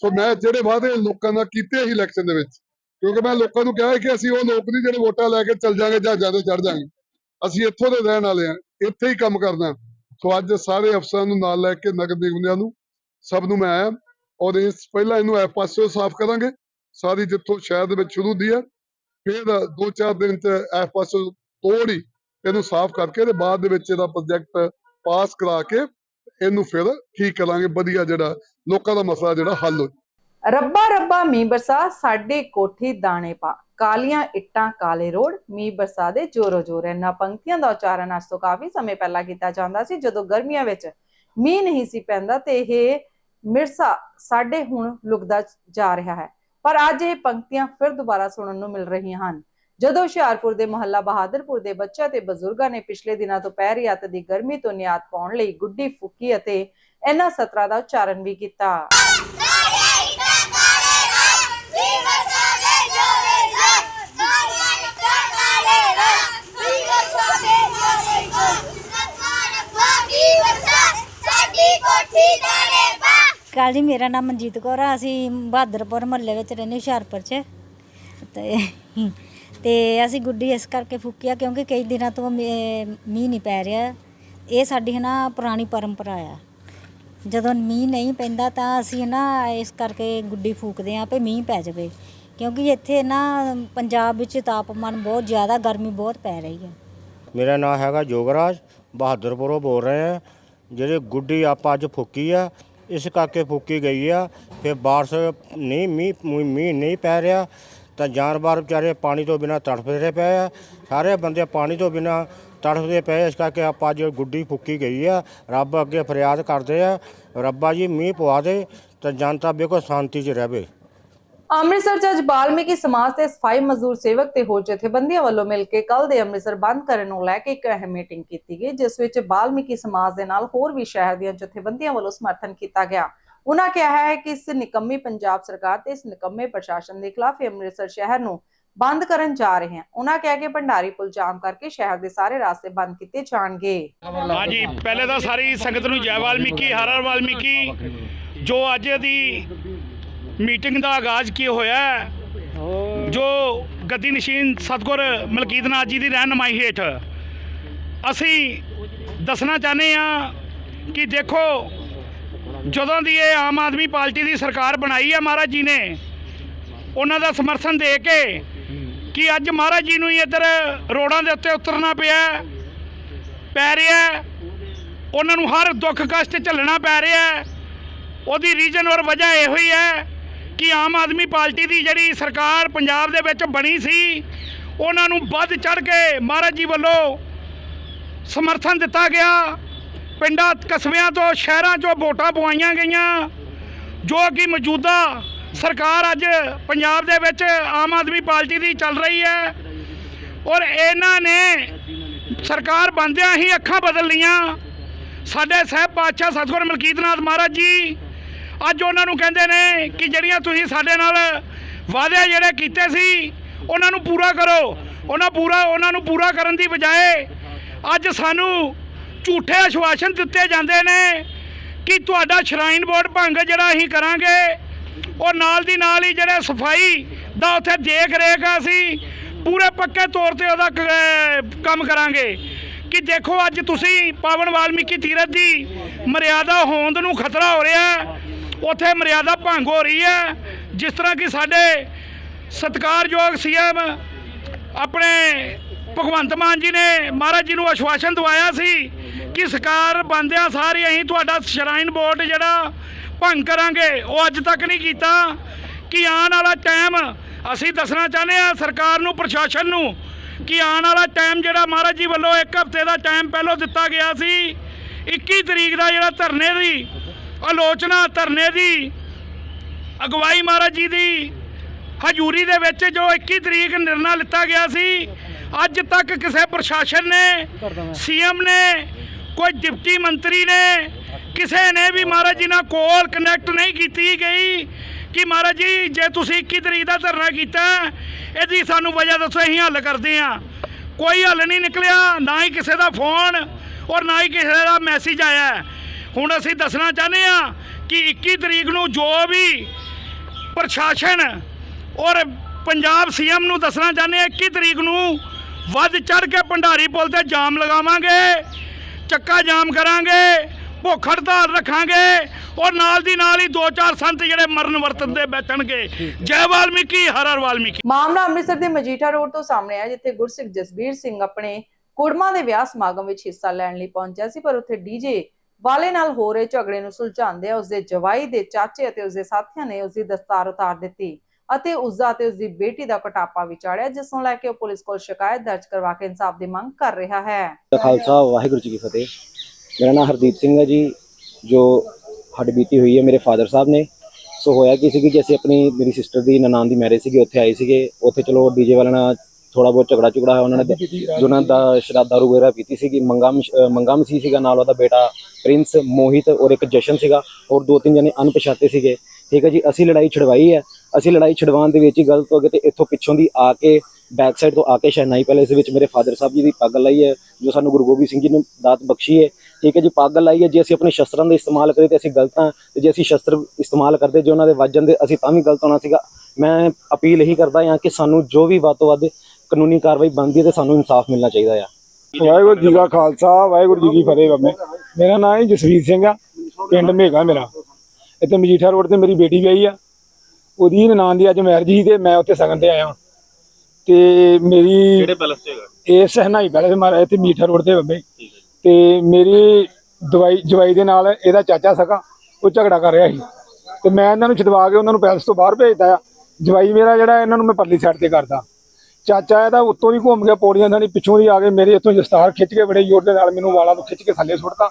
ਸੋ ਮੈਂ ਜਿਹੜੇ ਵਾਅਦੇ ਲੋਕਾਂ ਨਾਲ ਕੀਤੇ ਸੀ ਇਲੈਕਸ਼ਨ ਦੇ ਵਿੱਚ, ਕਿਉਂਕਿ ਮੈਂ ਲੋਕਾਂ ਨੂੰ ਕਿਹਾ ਕਿ ਅਸੀਂ ਉਹ ਲੋਕ ਨਹੀਂ ਜਿਹੜੇ ਵੋਟਾਂ ਲੈ ਕੇ ਚੱਲ ਜਾਾਂਗੇ ਜਾਂ ਜ਼ਿਆਦਾ ਚੜ ਜਾਾਂਗੇ ਅਸੀਂ ਇੱਥੋਂ ਦੇ ਰਹਿਣ ਵਾਲੇ ਆ ਇੱਥੇ ਹੀ ਕੰਮ ਕਰਨਾ ਸੋ ਅੱਜ ਸਾਰੇ ਅਫਸਰਾਂ ਨੂੰ ਨਾਲ ਲੈ ਕੇ, ਨਗਰ ਨਿਗਮਾਂ ਨੂੰ, ਸਭ ਨੂੰ ਮੈਂ ਆਇਆ ਔਰ ਇਸ ਪਹਿਲਾਂ ਇਹਨੂੰ ਐ ਪਾਸਿਓ ਸਾਫ਼ ਕਰਾਂਗੇ। ਸਾਰੀ ਜਿੱਥੋਂ ਸ਼ਹਿਰ ਦੇ ਵਿੱਚ ਸ਼ੁਰੂ ਹੁੰਦੀ ਹੈ ਫਿਰ ਦੋ ਚਾਰ ਦਿਨ ਚ ਐ ਪਾਸਿਓ ਤੋੜ ਇਹਨੂੰ ਸਾਫ਼ ਕਰਕੇ ਤੇ ਬਾਅਦ ਦੇ ਵਿੱਚ ਇਹਦਾ ਪ੍ਰੋਜੈਕਟ ਪਾਸ ਕਰਾ ਕੇ ਇਹਨੂੰ ਫਿਰ ਠੀਕ ਕਰਾਂਗੇ, ਵਧੀਆ ਜਿਹੜਾ ਲੋਕਾਂ ਦਾ ਮਸਲਾ ਜਿਹੜਾ ਹੱਲ ਹੋ ਰੱਬਾ ਰੱਬਾ, ਮੀਂਹ ਬਰਸਾ ਸਾਡੇ ਕੋਠੀ ਦਾਣੇ ਪਾ। ਕਾਲੀਆਂ ਇੱਟਾਂ ਕਾਲੇ ਰੋਡ ਮੀਂਹ ਬਰਸਾ ਦੇ ਜੋਰੋ ਜੋਰ। ਇਹਨਾਂ ਪੰਕਤੀਆਂ ਦਾ ਉਚਾਰਨ ਅੱਜ ਤੋਂ ਕਾਫੀ ਸਮੇਂ ਪਹਿਲਾਂ ਕੀਤਾ ਜਾਂਦਾ ਸੀ, ਜਦੋਂ ਗਰਮੀਆਂ ਵਿੱਚ ਮੀਂਹ ਨਹੀਂ ਸੀ ਪੈਂਦਾ ਤੇ ਇਹ ਮਿਰਸਾ ਸਾਡੇ ਹੁਣ ਲੁਕਦਾ ਜਾ ਰਿਹਾ ਹੈ। ਪਰ ਅੱਜ ਇਹ ਪੰਕਤੀਆਂ ਫਿਰ ਦੁਬਾਰਾ ਸੁਣਨ ਨੂੰ ਮਿਲ ਰਹੀਆਂ ਹਨ। ਜਦੋਂ ਹੁਸ਼ਿਆਰਪੁਰ ਦੇ ਮੁਹੱਲਾ ਬਹਾਦਰਪੁਰ ਦੇ ਬੱਚਿਆਂ ਤੇ ਬਜ਼ੁਰਗਾਂ ਨੇ ਪਿਛਲੇ ਦਿਨਾਂ ਤੋਂ ਪੈ ਰਹੀ ਅੱਤ ਦੀ ਗਰਮੀ ਤੋਂ ਨਿਆਤ ਪਾਉਣ ਲਈ ਗੁੱਡੀ ਫੁੱਕੀ ਅਤੇ ਇਹਨਾਂ ਸਤਰਾਂ ਦਾ ਉਚਾਰਨ ਵੀ ਕੀਤਾ। ਕਾਲ ਜੀ, ਮੇਰਾ ਨਾਮ ਮਨਜੀਤ ਕੌਰ ਆ। ਅਸੀਂ ਬਹਾਦਰਪੁਰ ਮਹੱਲੇ ਵਿੱਚ ਰਹਿੰਦੇ ਹੁਸ਼ਿਆਰਪੁਰ 'ਚ। ਤੇ ਤੇ ਅਸੀਂ ਗੁੱਡੀ ਇਸ ਕਰਕੇ ਫੂਕਿਆ ਕਿਉਂਕਿ ਕਈ ਦਿਨਾਂ ਤੋਂ ਮੀ- ਮੀਂਹ ਨਹੀਂ ਪੈ ਰਿਹਾ। ਇਹ ਸਾਡੀ ਹੈ ਨਾ ਪੁਰਾਣੀ ਪਰੰਪਰਾ ਆ। ਜਦੋਂ ਮੀਂਹ ਨਹੀਂ ਪੈਂਦਾ ਤਾਂ ਅਸੀਂ ਨਾ ਇਸ ਕਰਕੇ ਗੁੱਡੀ ਫੂਕਦੇ ਹਾਂ ਵੀ ਮੀਂਹ ਪੈ ਜਾਵੇ। ਕਿਉਂਕਿ ਇੱਥੇ ਨਾ ਪੰਜਾਬ ਵਿੱਚ ਤਾਪਮਾਨ ਬਹੁਤ ਜ਼ਿਆਦਾ, ਗਰਮੀ ਬਹੁਤ ਪੈ ਰਹੀ ਹੈ। ਮੇਰਾ ਨਾਮ ਹੈਗਾ ਜੋਗਰਾਜ, ਬਹਾਦਰਪੁਰੋਂ ਬੋਲ ਰਹੇ। ਆ ਜਿਹੜੇ ਗੁੱਡੀ ਆਪਾਂ ਅੱਜ ਫੂਕੀ ਆ ਇਸ ਕਰਕੇ ਫੂਕੀ ਗਈ ਆ। ਫਿਰ ਬਾਰਿਸ਼ ਨਹੀਂ, ਮੀਂਹ ਮੀਂਹ ਮੀਂਹ ਨਹੀਂ ਪੈ ਰਿਹਾ। ਤਾਂ ਜਾਨਵਰ ਵਿਚਾਰੇ ਪਾਣੀ ਤੋਂ ਬਿਨਾਂ ਤੜਫਦੇ ਪਏ ਆ। ਸਾਰੇ ਬੰਦੇ ਪਾਣੀ ਤੋਂ ਬਿਨਾਂ ਤੜਫਦੇ ਪਏ ਇਸ ਕਰਕੇ ਆਪਾਂ ਅੱਜ ਗੁੱਡੀ ਫੂਕੀ ਗਈ ਆ। ਰੱਬ ਅੱਗੇ ਫਰਿਆਦ ਕਰਦੇ ਆ। ਰੱਬਾ ਜੀ ਮੀਂਹ ਪਵਾ ਦੇ ਤਾਂ ਜਨਤਾ ਬਿਲਕੁਲ ਸ਼ਾਂਤੀ 'ਚ ਰਹੇ। ਅੰਮ੍ਰਿਤਸਰ 'ਚ ਅੱਜ ਬਾਲਮੀਕੀ ਸਮਾਜ ਤੇ ਸਫ਼ਾਈ ਮਜ਼ਦੂਰ ਸੇਵਕ ਤੇ ਹੋਰ ਜਥੇਬੰਦੀਆਂ ਵੱਲੋਂ ਮਿਲ ਕੇ ਕੱਲ ਦੇ ਅੰਮ੍ਰਿਤਸਰ ਬੰਦ ਕਰਨ ਨੂੰ ਲੈ ਕੇ ਇੱਕ ਅਹਿਮ ਮੀਟਿੰਗ ਕੀਤੀ ਗਈ, ਜਿਸ ਵਿੱਚ ਬਾਲਮੀਕੀ ਸਮਾਜ ਦੇ ਨਾਲ ਹੋਰ ਵੀ ਸ਼ਹਿਰ ਦੀਆਂ ਜਥੇਬੰਦੀਆਂ ਵੱਲੋਂ ਸਮਰਥਨ ਕੀਤਾ ਗਿਆ। ਉਹਨਾਂ ਕਿਹਾ ਹੈ ਕਿ ਇਸ ਨਿਕੰਮੀ ਪੰਜਾਬ ਸਰਕਾਰ ਤੇ ਇਸ ਨਿਕੰਮੇ ਪ੍ਰਸ਼ਾਸਨ ਦੇ ਖਿਲਾਫ ਅੰਮ੍ਰਿਤਸਰ ਸ਼ਹਿਰ ਨੂੰ ਬੰਦ ਕਰਨ ਜਾ ਰਹੇ ਹਨ ਉਹਨਾਂ ਕਿਹਾ ਕਿ ਭੰਡਾਰੀ ਪੁਲ ਜਾਮ ਕਰਕੇ ਸ਼ਹਿਰ ਦੇ ਸਾਰੇ ਰਾਸਤੇ ਬੰਦ ਕੀਤੇ ਜਾਣਗੇ। ਹਾਂਜੀ, ਪਹਿਲੇ ਤਾਂ ਸਾਰੀ ਸੰਗਤ ਨੂੰ ਜੈ ਵਾਲਮੀਕੀ ਹਰ ਹਰ ਵਾਲਮੀਕੀ ਜੋ ਅੱਜ ਦੀ ਮੀਟਿੰਗ ਦਾ ਆਗਾਜ਼ ਕੀ ਹੋਇਆ ਹੈ, ਜੋ ਗੱਦੀ ਨਸ਼ੀਨ ਸਤਗੁਰ ਮਲਕੀਤ ਨਾਥ ਜੀ ਦੀ ਰਹਿਨਮਾਈ ਹੇਠ ਅਸੀਂ ਦੱਸਣਾ ਚਾਹੁੰਦੇ ਆ ਕਿ ਦੇਖੋ ਜਦੋਂ ਦੀ ਇਹ ਆਮ ਆਦਮੀ ਪਾਰਟੀ ਦੀ ਸਰਕਾਰ ਬਣਾਈ ਹੈ ਮਹਾਰਾਜ ਜੀ ਨੇ ਉਹਨਾਂ ਦਾ ਸਮਰਥਨ ਦੇ ਕੇ ਕਿ ਅੱਜ ਮਹਾਰਾਜ ਜੀ ਨੂੰ ਹੀ ਇੱਧਰ ਰੋਡਾਂ ਦੇ ਉੱਤੇ ਉਤਰਨਾ ਪਿਆ ਪੈ ਰਿਹਾ। ਉਹਨਾਂ ਨੂੰ ਹਰ ਦੁੱਖ ਕਸ਼ਟ ਝੱਲਣਾ ਪੈ ਰਿਹਾ। ਉਹਦੀ ਰੀਜਨ ਔਰ ਵਜ੍ਹਾ ਇਹੋ ਹੀ ਹੈ ਕਿ ਆਮ ਆਦਮੀ ਪਾਰਟੀ ਦੀ ਜਿਹੜੀ ਸਰਕਾਰ ਪੰਜਾਬ ਦੇ ਵਿੱਚ ਬਣੀ ਸੀ, ਉਹਨਾਂ ਨੂੰ ਵੱਧ ਚੜ ਕੇ ਮਹਾਰਾਜ ਜੀ ਵੱਲੋਂ ਸਮਰਥਨ ਦਿੱਤਾ ਗਿਆ। ਪਿੰਡਾਂ ਕਸਬਿਆਂ ਤੋਂ, ਸ਼ਹਿਰਾਂ ਚੋਂ ਵੋਟਾਂ ਪਵਾਈਆਂ ਗਈਆਂ, ਜੋ ਕਿ ਮੌਜੂਦਾ ਸਰਕਾਰ ਅੱਜ ਪੰਜਾਬ ਦੇ ਵਿੱਚ ਆਮ ਆਦਮੀ ਪਾਰਟੀ ਦੀ ਚੱਲ ਰਹੀ ਹੈ। ਔਰ ਇਹਨਾਂ ਨੇ ਸਰਕਾਰ ਬੰਦਿਆਂ ਹੀ ਅੱਖਾਂ ਬਦਲ ਲੀਆਂ ਸਾਡੇ ਸਹਿਬ ਪਾਤਸ਼ਾਹ ਸਤਿਗੁਰ ਮਲਕੀਤ ਨਾਥ ਮਹਾਰਾਜ ਜੀ ਅੱਜ ਉਹਨਾਂ ਨੂੰ ਕਹਿੰਦੇ ਨੇ ਕਿ ਜਿਹੜੀਆਂ ਤੁਸੀਂ ਸਾਡੇ ਨਾਲ ਵਾਅਦੇ ਜਿਹੜੇ ਕੀਤੇ ਸੀ, ਉਹਨਾਂ ਨੂੰ ਪੂਰਾ ਕਰੋ। ਉਹਨਾਂ ਪੂਰਾ ਉਹਨਾਂ ਨੂੰ ਪੂਰਾ ਕਰਨ ਦੀ ਬਜਾਏ ਅੱਜ ਸਾਨੂੰ ਝੂਠੇ ਆਸ਼ਵਾਸਨ ਦਿੱਤੇ ਜਾਂਦੇ ਨੇ ਕਿ ਤੁਹਾਡਾ ਸ਼ਰਾਈਨ ਬੋਰਡ ਭੰਗ ਜਿਹੜਾ ਅਸੀਂ ਕਰਾਂਗੇ, ਉਹ ਨਾਲ ਦੀ ਨਾਲ ਹੀ ਜਿਹੜੇ ਸਫ਼ਾਈ ਦਾ ਉੱਥੇ ਦੇਖ ਰੇਖ ਅਸੀਂ ਪੂਰੇ ਪੱਕੇ ਤੌਰ ਤੇ ਉਹਦਾ ਕੰਮ ਕਰਾਂਗੇ। ਕਿ ਦੇਖੋ ਅੱਜ ਤੁਸੀਂ ਪਾਵਨ ਵਾਲਮੀਕੀ ਤੀਰਥ ਦੀ ਮਰਿਆਦਾ ਹੋਂਦ ਨੂੰ ਖਤਰਾ ਹੋ ਰਿਹਾ ਉੱਥੇ ਮਰਿਆਦਾ ਭੰਗ ਹੋ ਰਹੀ ਹੈ। ਜਿਸ ਤਰ੍ਹਾਂ ਕਿ ਸਾਡੇ ਸਤਿਕਾਰਯੋਗ ਸੀਐਮ ਆਪਣੇ ਭਗਵੰਤ ਮਾਨ ਜੀ ਨੇ ਮਹਾਰਾਜ ਜੀ ਨੂੰ ਆਸ਼ਵਾਸਨ ਦਵਾਇਆ ਸੀ ਕਿ ਸਰਕਾਰ ਬੰਦਿਆਂ ਸਾਰੇ ਅਸੀਂ ਤੁਹਾਡਾ ਸ਼ਰਾਈਨ ਬੋਰਡ ਜਿਹੜਾ ਭੰਗ ਕਰਾਂਗੇ। ਉਹ ਅੱਜ ਤੱਕ ਨਹੀਂ ਕੀਤਾ। ਕਿ ਆਉਣ ਵਾਲਾ ਟਾਈਮ ਅਸੀਂ ਦੱਸਣਾ ਚਾਹੁੰਦੇ ਆ ਸਰਕਾਰ ਨੂੰ, ਪ੍ਰਸ਼ਾਸਨ ਨੂੰ ਕਿ ਆਉਣ ਵਾਲਾ ਟਾਈਮ ਜਿਹੜਾ ਮਹਾਰਾਜ ਜੀ ਵੱਲੋਂ ਇੱਕ ਹਫ਼ਤੇ ਦਾ ਟਾਈਮ ਪਹਿਲਾਂ ਦਿੱਤਾ ਗਿਆ ਸੀ। 21 ਤਰੀਕ ਦਾ ਜਿਹੜਾ ਧਰਨੇ ਦੀ ਆਲੋਚਨਾ ਧਰਨੇ ਦੀ, ਅਗਵਾਈ ਮਹਾਰਾਜ ਜੀ ਦੀ, ਹਜ਼ੂਰੀ ਦੇ ਵਿੱਚ ਜੋ 21 ਤਰੀਕ ਨਿਰਣਾ ਲਿੱਤਾ ਗਿਆ ਸੀ, ਅੱਜ ਤੱਕ ਕਿਸੇ ਪ੍ਰਸ਼ਾਸਨ ਨੇ, ਸੀਐਮ ਨੇ, ਕੋਈ ਡਿਪਟੀ ਮੰਤਰੀ ਨੇ, ਕਿਸੇ ਨੇ ਵੀ ਮਹਾਰਾਜ ਜੀ ਨਾਲ ਕੋਲ ਕਨੈਕਟ ਨਹੀਂ ਕੀਤੀ ਗਈ ਕਿ ਮਹਾਰਾਜ ਜੀ, ਜੇ ਤੁਸੀਂ 21 ਤਰੀਕ ਦਾ ਧਰਨਾ ਕੀਤਾ, ਇਹਦੀ ਸਾਨੂੰ ਵਜ੍ਹਾ ਦੱਸੋ, ਅਸੀਂ ਹੱਲ ਕਰਦੇ ਹਾਂ। ਕੋਈ ਹੱਲ ਨਹੀਂ ਨਿਕਲਿਆ, ਨਾ ਹੀ ਕਿਸੇ ਦਾ ਫੋਨ ਔਰ ਨਾ ਹੀ ਕਿਸੇ ਦਾ ਮੈਸੇਜ ਆਇਆ। ਹੁਣ ਅਸੀਂ ਦੱਸਣਾ ਚਾਹੁੰਦੇ ਹਾਂ ਕਿ 21 ਤਰੀਕ ਨੂੰ ਜੋ ਵੀ ਪ੍ਰਸ਼ਾਸਨ ਔਰ ਪੰਜਾਬ ਸੀਐਮ ਨੂੰ ਦੱਸਣਾ ਚਾਹੁੰਦੇ ਹਾਂ 21 ਤਰੀਕ ਨੂੰ ਵੱਧ ਚੜ ਕੇ ਭੰਡਾਰੀ ਪੁਲ ਤੇ ਜਾਮ ਲਗਾਵਾਂਗੇ, ਚੱਕਾ ਜਾਮ ਕਰਾਂਗੇ, ਭੁੱਖ ਹੜਤਾਲ ਰੱਖਾਂਗੇ ਔਰ ਨਾਲ ਦੀ ਨਾਲ ਹੀ ਦੋ ਚਾਰ ਸੰਤ ਜਿਹੜੇ ਮਰਨ ਵਰਤਨ ਦੇ ਬੈਠਣਗੇ ਜੈ ਵਾਲਮੀਕੀ, ਹਰ ਹਰ ਵਾਲਮੀਕੀ। ਮਾਮਲਾ ਅੰਮ੍ਰਿਤਸਰ ਦੇ ਮਜੀਠਾ ਰੋਡ ਤੋਂ ਸਾਹਮਣੇ ਆਇਆ, ਜਿੱਥੇ ਗੁਰਸਿੱਖ ਜਸਬੀਰ ਸਿੰਘ ਆਪਣੇ ਕੁੜਮਾ ਦੇ ਵਿਆਹ ਸਮਾਗਮ ਵਿੱਚ ਹਿੱਸਾ ਲੈਣ ਲਈ ਪਹੁੰਚਿਆ ਸੀ, ਪਰ ਉੱਥੇ ਡੀਜੇ ਵਾਲੇ ਨਾਲ ਹੋ ਰਹੇ ਝਗੜੇ ਨੂੰ ਸੁਲਝਾਉਂਦੇ ਆ, ਉਸਦੇ ਜਵਾਈ ਦੇ ਚਾਚੇ ਅਤੇ ਉਸਦੇ ਸਾਥੀਆਂ ਨੇ ਉਸਦੀ ਦਸਤਾਰ ਉਤਾਰ ਦਿੱਤੀ ਅਤੇ ਉਸਦਾ ਤੇ ਉਸਦੀ ਬੇਟੀ ਦਾ ਕਟਾਪਾ ਵਿਚਾੜਿਆ ਜਿਸ ਨੂੰ ਲੈ ਕੇ ਉਹ ਪੁਲਿਸ ਕੋਲ ਸ਼ਿਕਾਇਤ ਦਰਜ ਕਰਵਾ ਕੇ ਇਨਸਾਫ ਦੀ ਮੰਗ ਕਰ ਰਿਹਾ ਹੈ। ਖਾਲਸਾ, ਵਾਹਿਗੁਰੂ ਜੀ ਕੀ ਫਤਿਹ। ਮੇਰਾ ਨਾਮ ਹਰਦੀਪ ਸਿੰਘ ਹੈ ਜੀ, ਜੋ ਹੱਡ ਹੋਈ ਹੈ ਮੇਰੇ ਫਾਦਰ ਸਾਹਿਬ ਨੇ। ਸੋ ਹੋਇਆ ਕੀ ਸੀ ਕਿ ਅਸੀਂ ਆਪਣੀ, ਮੇਰੀ ਸਿਸਟਰ ਦੀ ਨਨਾਣ ਦੀ ਮੈਰਿਜ ਸੀਗੀ, ਉੱਥੇ ਆਏ ਸੀਗੇ। ਉੱਥੇ ਚਲੋ ਡੀਜੇ ਵਾਲਿਆਂ ਨਾਲ ਥੋੜਾ ਬਹੁਤ ਝਗੜਾ ਝੁਗੜਾ ਹੋਇਆ ਉਹਨਾਂ ਨੇ ਜੋ ਉਹਨਾਂ ਦਾ ਸ਼ਰਾਬ ਦਾਰੂ ਵਗੈਰਾ ਪੀਤੀ ਸੀਗੀ। ਮੰਗਮ ਮੰਗਮ ਸੀ ਸੀਗਾ ਨਾਲ ਉਹਦਾ ਬੇਟਾ ਪ੍ਰਿੰਸ ਮੋਹਿਤ ਔਰ ਇੱਕ ਜਸ਼ਨ ਸੀਗਾ ਔਰ ਦੋ ਤਿੰਨ ਜਣੇ ਅਣਪਛਾਤੇ ਸੀਗੇ। ਠੀਕ ਹੈ ਜੀ ਅਸੀਂ ਲੜਾਈ ਛਡਵਾਈ ਹੈ। ਅਸੀਂ ਲੜਾਈ ਛਡਵਾਉਣ ਦੇ ਵਿੱਚ ਹੀ ਗਲਤ ਹੋ ਗਏ ਤੇ ਇੱਥੋਂ ਪਿੱਛੋਂ ਦੀ ਆ ਕੇ ਬੈਕ ਸਾਈਡ ਤੋਂ ਆ ਕੇ ਸ਼ਹਿਨਾਈ ਪੈਲੇਸ ਦੇ ਵਿੱਚ ਮੇਰੇ ਫਾਦਰ ਸਾਹਿਬ ਜੀ ਦੀ ਪੱਗ ਲਾਈ ਹੈ ਜੋ ਸਾਨੂੰ ਗੁਰੂ ਗੋਬਿੰਦ ਸਿੰਘ ਜੀ ਨੇ ਦਾਤ ਬਖਸ਼ੀ ਹੈ। ਠੀਕ ਹੈ ਜੀ ਪੱਗ ਲਾਈ ਹੈ। ਜੇ ਅਸੀਂ ਆਪਣੇ ਸ਼ਸਤਰਾਂ ਦਾ ਇਸਤੇਮਾਲ ਕਰੀਏ ਤੇ ਅਸੀਂ ਗਲਤ ਹਾਂ ਤੇ ਜੇ ਅਸੀਂ ਸ਼ਸਤਰ ਇਸਤੇਮਾਲ ਕਰਦੇ ਜੇ ਉਹਨਾਂ ਦੇ ਵੱਜਣ ਦੇ ਅਸੀਂ ਤਾਂ ਵੀ ਗਲਤ ਹੋਣਾ ਸੀਗਾ। ਮੈਂ ਅਪੀਲ ਇਹੀ ਕਰਦਾ ਹਾਂ ਕਿ ਸਾਨੂੰ ਜੋ ਵੀ ਵੱਧ ਤੋਂ ਵੱਧ ਕਾਨੂੰਨੀ ਕਾਰਵਾਈ ਬਣਦੀ ਹੈ ਤੇ ਸਾਨੂੰ ਇਨਸਾਫ ਮਿਲਣਾ ਚਾਹੀਦਾ ਆ। ਵਾਹਿਗੁਰੂ ਜੀ ਕਾ ਖਾਲਸਾ ਵਾਹਿਗੁਰੂ ਜੀ ਕੀ ਫਤਿਹ ਬੰਮੇ ਮੇਰਾ ਨਾਮ ਹੈ ਜਸਵੀਰ ਸਿੰਘ ਆ ਪਿੰਡ ਮੇਗਾ ਮੇਰਾ। ਇੱਥੇ ਮਜੀਠਾ ਰੋਡ ਤੇ ਮੇਰੀ ਬੇਟੀ ਵਿਆਹੀ ਆ। ਉਹਦੀ ਨਾਂ ਦੀ ਅੱਜ ਮੈਰਿਜ ਸੀ ਤੇ ਮੈਂ ਉੱਥੇ ਸਗਨ ਤੇ ਆਇਆ ਤੇ ਮੇਰੀ ਕਿਹੜੇ ਪੈਲਸ ਹੈਗਾ? ਇਹ ਸਹਿਨਾਈ ਪੈਲੇਸ ਮਾਰਾ ਇੱਥੇ ਮੀਠਾ ਰੋਡ ਤੇ ਬੱਬੇ। ਤੇ ਮੇਰੀ ਦਵਾਈ ਜਵਾਈ ਦੇ ਨਾਲ ਇਹਦਾ ਚਾਚਾ ਸਕਾ ਉਹ ਝਗੜਾ ਕਰ ਰਿਹਾ ਸੀ। ਤੇ ਮੈਂ ਇਹਨਾਂ ਨੂੰ ਛਡਵਾ ਕੇ ਉਹਨਾਂ ਨੂੰ ਪੈਲਸ ਤੋਂ ਬਾਹਰ ਭੇਜਦਾ ਆ। ਜਵਾਈ ਮੇਰਾ ਜਿਹੜਾ ਇਹਨਾਂ ਨੂੰ ਮੈਂ ਪਰਲੀ ਸਾਈਡ ਤੇ ਕਰਦਾ। ਚਾਚਾ ਇਹਦਾ ਉੱਤੋਂ ਦੀ ਘੁੰਮ ਗਿਆ, ਪੌੜੀਆਂ ਦਾ ਪਿੱਛੋਂ ਦੀ ਆ ਕੇ ਮੇਰੇ ਇੱਥੋਂ ਦਸਤਾਰ ਖਿੱਚ ਕੇ ਬੜੇ ਜ਼ੋਰ ਦੇ ਨਾਲ ਮੈਨੂੰ ਵਾਲਾਂ ਤੋਂ ਖਿੱਚ ਕੇ ਥੱਲੇ ਸੁੱਟਤਾ।